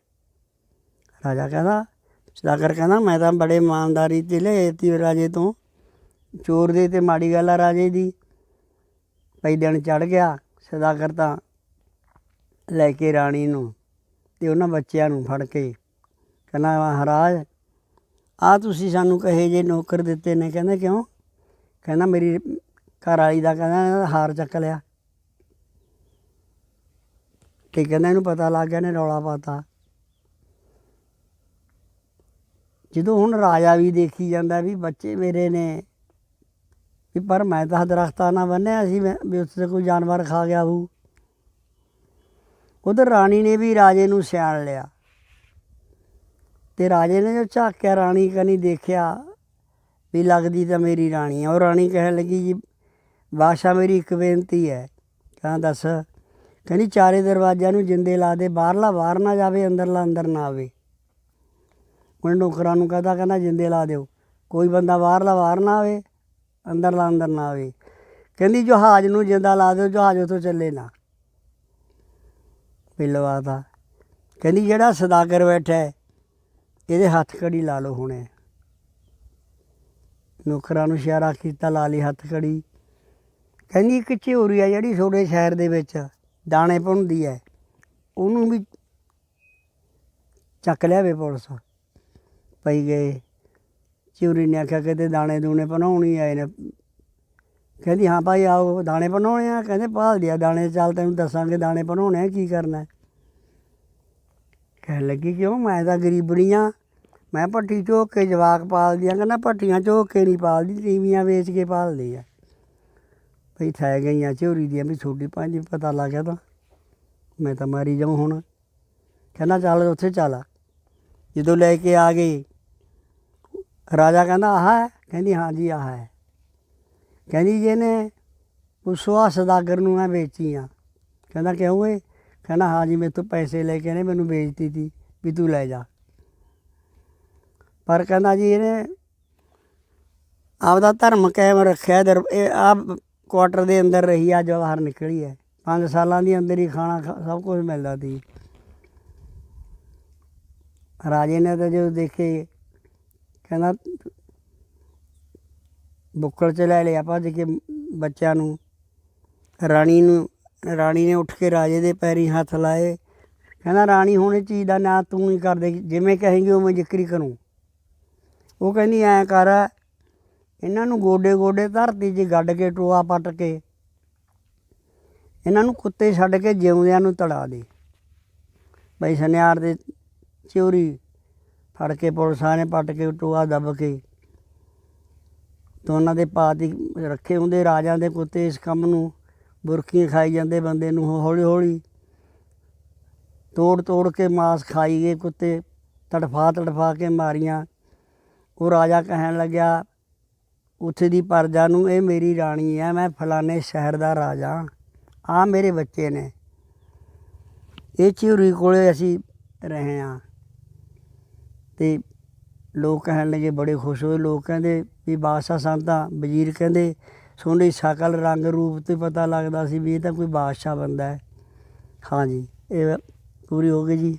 ਰਾਜਾ ਕਹਿੰਦਾ ਸਦਾਗਰ ਕਹਿੰਦਾ, ਮੈਂ ਤਾਂ ਬੜੇ ਇਮਾਨਦਾਰੀ ਤੇ ਲਏ ਤੀ ਰਾਜੇ ਤੋਂ। ਚੋਰ ਦੇ ਤੇ ਮਾੜੀ ਗੱਲ ਆ ਰਾਜੇ ਦੀ। ਪਈ ਦਿਨ ਚੜ ਗਿਆ, ਸਦਾਗਰ ਤਾਂ ਲੈ ਕੇ ਰਾਣੀ ਨੂੰ ਤੇ ਉਹਨਾਂ ਬੱਚਿਆਂ ਨੂੰ ਫੜ ਕੇ ਕਹਿੰਦਾ ਮਹਾਰਾਜ ਆ ਤੁਸੀਂ ਸਾਨੂੰ ਕਹੇ ਜੇ ਨੌਕਰ ਦਿੱਤੇ ਨੇ? ਕਹਿੰਦਾ, ਕਿਉਂ? ਕਹਿੰਦਾ, ਮੇਰੀ ਘਰ ਵਾਲੀ ਦਾ ਕਹਿੰਦਾ, ਹਾਰ ਚੱਕ ਲਿਆ। ਤੇ ਕਹਿੰਦਾ, ਇਹਨੂੰ ਪਤਾ ਲੱਗ ਗਿਆ ਨੇ ਰੌਲਾ ਪਾਤਾ। ਜਦੋਂ ਹੁਣ ਰਾਜਾ ਵੀ ਦੇਖੀ ਜਾਂਦਾ ਵੀ ਬੱਚੇ ਮੇਰੇ ਨੇ, ਵੀ ਪਰ ਮੈਂ ਤਾਂ ਦਰਖਤਾਂ ਨਾਲ ਬੰਨਿਆ ਸੀ, ਮੈਂ ਵੀ ਉੱਥੇ ਕੋਈ ਜਾਨਵਰ ਖਾ ਗਿਆ ਹੋਊ। ਉਧਰ ਰਾਣੀ ਨੇ ਵੀ ਰਾਜੇ ਨੂੰ ਸਿਆਣ ਲਿਆ। ਤੇ ਰਾਜੇ ਨੇ ਜੋ ਝਾਕਿਆ ਰਾਣੀ ਕਨੀ ਦੇਖਿਆ ਵੀ ਲੱਗਦੀ ਤਾਂ ਮੇਰੀ ਰਾਣੀ ਆ। ਉਹ ਰਾਣੀ ਕਹਿਣ ਲੱਗੀ ਜੀ, ਬਾਦਸ਼ਾਹ ਮੇਰੀ ਇੱਕ ਬੇਨਤੀ ਹੈ ਕਹਿੰਦਾ ਦੱਸ। ਕਹਿੰਦੀ, ਚਾਰੇ ਦਰਵਾਜ਼ਿਆਂ ਨੂੰ ਜਿੰਦੇ ਲਾ ਦੇ, ਬਾਹਰਲਾ ਬਾਹਰ ਨਾ ਜਾਵੇ, ਅੰਦਰਲਾ ਅੰਦਰ ਨਾ ਆਵੇ। ਉਹਨੇ ਨੌਕਰਾਂ ਨੂੰ ਕਹਦਾ ਕਹਿੰਦਾ ਜਿੰਦੇ ਲਾ ਦਿਓ। ਕੋਈ ਬੰਦਾ ਬਾਹਰਲਾ ਬਾਹਰ ਨਾ ਆਵੇ, ਅੰਦਰਲਾ ਅੰਦਰ ਨਾ ਆਵੇ। ਕਹਿੰਦੀ ਜਹਾਜ਼ ਨੂੰ ਜਿੰਦਾ ਲਾ ਦਿਓ, ਜਹਾਜ਼ ਉਤੋਂ ਚੱਲੇ ਨਾ। ਪਿਲਵਾਤਾ ਕਹਿੰਦੀ ਜਿਹੜਾ ਸਦਾਗਰ ਬੈਠਾ ਹੈ, ਇਹਦੇ ਹੱਥ ਕੜੀ ਲਾ ਲਓ ਹੁਣੇ। ਨੌਕਰਾਂ ਨੂੰ ਇਸ਼ਾਰਾ ਕੀਤਾ, ਲਾ ਲਈ ਹੱਥ ਕੜੀ ਕਹਿੰਦੀ ਇੱਕ ਝਿਉਰੀ ਆ ਜਿਹੜੀ ਛੋਟੇ ਸ਼ਹਿਰ ਦੇ ਵਿੱਚ ਦਾਣੇ ਭੁੰਨਦੀ ਹੈ। ਉਹਨੂੰ ਵੀ ਚੱਕ ਲਿਆਵੇ ਪੁਲਿਸ। ਪਈ ਗਏ। ਝਿਉਰੀ ਨੇ ਆਖਿਆ ਕਿਤੇ ਦਾਣੇ ਦੂਣੇ ਬਣਾਉਣੀ ਆਏ ਨੇ ਕਹਿੰਦੀ, ਹਾਂ ਭਾਈ, ਆਓ, ਦਾਣੇ ਬਣਾਉਣੇ ਆ। ਕਹਿੰਦੇ, ਭਾਲ ਦਿਆ ਦਾਣੇ, ਚੱਲ ਤੈਨੂੰ ਦੱਸਾਂਗੇ ਦਾਣੇ ਬਣਾਉਣੇ ਆ, ਕੀ ਕਰਨਾ ਹੈ। ਕਹਿਣ ਲੱਗੀ, ਕਿਉਂ? ਮੈਂ ਤਾਂ ਗਰੀਬਣੀ ਆ। ਮੈਂ ਭੱਠੀ ਝੋਕ ਕੇ ਜਵਾਕ ਪਾਲਦੀ ਆ ਕਹਿੰਦਾ, ਭੱਠੀਆਂ ਝੋਕ ਕੇ ਨਹੀਂ ਪਾਲਦੀ, ਤੀਵੀਆਂ ਵੇਚ ਕੇ ਪਾਲਦੀ ਆ। ਭਈ, ਥੈ ਗਈਆਂ ਝੋਰੀ ਦੀਆਂ ਵੀ ਛੋਟੀ ਪੰਜ ਪਤਾ ਲੱਗ ਗਿਆ ਤਾਂ। ਮੈਂ ਤਾਂ ਮਾਰੀ ਜਾਉਂ ਹੁਣ। ਕਹਿੰਦਾ, ਚੱਲ, ਉੱਥੇ ਚੱਲ ਜਦੋਂ ਲੈ ਕੇ ਆ ਗਏ ਰਾਜਾ ਕਹਿੰਦਾ, ਆਹ ਹੈ? ਕਹਿੰਦੀ, ਹਾਂ ਜੀ, ਆਹ ਹੈ। ਕਹਿੰਦੀ, ਜਿਹਨੇ ਉਸਵਾ ਸਦਾਗਰ ਨੂੰ ਮੈਂ ਵੇਚੀ ਆ। ਕਹਿੰਦਾ, ਕਿਉਂ ਏ? ਕਹਿੰਦਾ, ਹਾਂ ਜੀ ਮੇਰੇ ਤੋਂ ਪੈਸੇ ਲੈ ਕੇ ਨੇ ਮੈਨੂੰ ਵੇਚਤੀ ਤੀ ਵੀ ਤੂੰ ਲੈ ਜਾ। ਪਰ ਕਹਿੰਦਾ ਜੀ, ਇਹਨੇ ਆਪਦਾ ਧਰਮ ਕਾਇਮ ਰੱਖਿਆ। ਦਰ, ਇਹ ਆ ਕੁਆਟਰ ਦੇ ਅੰਦਰ ਰਹੀ ਆ ਜੋ ਬਾਹਰ ਨਿਕਲੀ ਹੈ। 5 ਸਾਲਾਂ ਦੀ ਅੰਦਰ ਹੀ ਖਾਣਾ ਖਾ- ਸਭ ਕੁਝ ਮਿਲਦਾ ਸੀ। ਰਾਜੇ ਨੇ ਤਾਂ ਜਦੋਂ ਦੇਖੇ ਕਹਿੰਦਾ, ਬੁੱਕਲ ਚ ਲੈ ਲਿਆ ਭੱਜ ਕੇ ਬੱਚਿਆਂ ਨੂੰ। ਰਾਣੀ ਨੂੰ, ਰਾਣੀ ਨੇ ਉੱਠ ਕੇ ਰਾਜੇ ਦੇ ਪੈਰੀ ਹੱਥ ਲਾਏ। ਕਹਿੰਦਾ, ਰਾਣੀ ਹੁਣ ਇਹ ਚੀਜ਼ ਦਾ ਨਾਂ ਤੂੰ ਹੀ ਕਰ ਦੇ ਜਿਵੇਂ ਕਹੇਂਗੀ ਉਵੇਂ ਜ਼ਿਕਰੀ ਕਰੂੰ। ਉਹ ਕਹਿੰਦੀ, ਐ ਕਰ, ਇਹਨਾਂ ਨੂੰ ਗੋਡੇ ਗੋਡੇ ਧਰਤੀ 'ਚ ਗੱਡ ਕੇ, ਟੋਆ ਪੱਟ ਕੇ, ਇਹਨਾਂ ਨੂੰ ਕੁੱਤੇ ਛੱਡ ਕੇ ਜਿਉਂਦਿਆਂ ਨੂੰ ਤੜਾ ਦੇ। ਬਈ ਸਨਿਆਰ ਦੇ ਚੋਰੀ ਫੜ ਕੇ ਪੁਲਿਸਾਂ ਨੇ ਪੱਟ ਕੇ ਟੋਆ ਦੱਬ ਕੇ ਤਾਂ ਉਹਨਾਂ ਦੇ ਪਾਤੀ ਰੱਖੇ ਹੁੰਦੇ, ਰਾਜਾਂ ਦੇ ਕੁੱਤੇ ਇਸ ਕੰਮ ਨੂੰ, ਬੁਰਕੀਆਂ ਖਾਈ ਜਾਂਦੇ ਬੰਦੇ ਨੂੰ ਹੌਲੀ ਹੌਲੀ ਤੋੜ ਤੋੜ ਕੇ ਮਾਸ ਖਾਈ ਗਏ ਕੁੱਤੇ ਤੜਫਾ ਤੜਫਾ ਕੇ ਮਾਰੀਆਂ। ਉਹ ਰਾਜਾ ਕਹਿਣ ਲੱਗਿਆ, ਉੱਥੇ ਦੀ ਪਰਜਾ ਨੂੰ ਇਹ ਮੇਰੀ ਰਾਣੀ ਹੈ ਮੈਂ ਫਲਾਣੇ ਸ਼ਹਿਰ ਦਾ ਰਾਜਾ ਆ। ਮੇਰੇ ਬੱਚੇ ਨੇ। ਇਹ ਚਿਉਰੀ ਕੋਲੇ ਅਸੀਂ ਰਹੇ ਹਾਂ ਤੇ ਲੋਕ ਕਹਿਣ ਲੱਗੇ ਬੜੇ ਖੁਸ਼ ਹੋਏ। ਲੋਕ ਕਹਿੰਦੇ ਵੀ ਬਾਦਸ਼ਾਹ ਸੰਤਾ ਵਜ਼ੀਰ ਕਹਿੰਦੇ ਸੋਹਣੀ ਸ਼ਕਲ, ਰੰਗ, ਰੂਪ ਤੇ ਪਤਾ ਲੱਗਦਾ ਸੀ ਵੀ ਇਹ ਤਾਂ ਕੋਈ ਬਾਦਸ਼ਾਹ ਬੰਦਾ ਹੈ। ਹਾਂਜੀ, ਇਹ ਪੂਰੀ ਹੋ ਗਈ ਜੀ।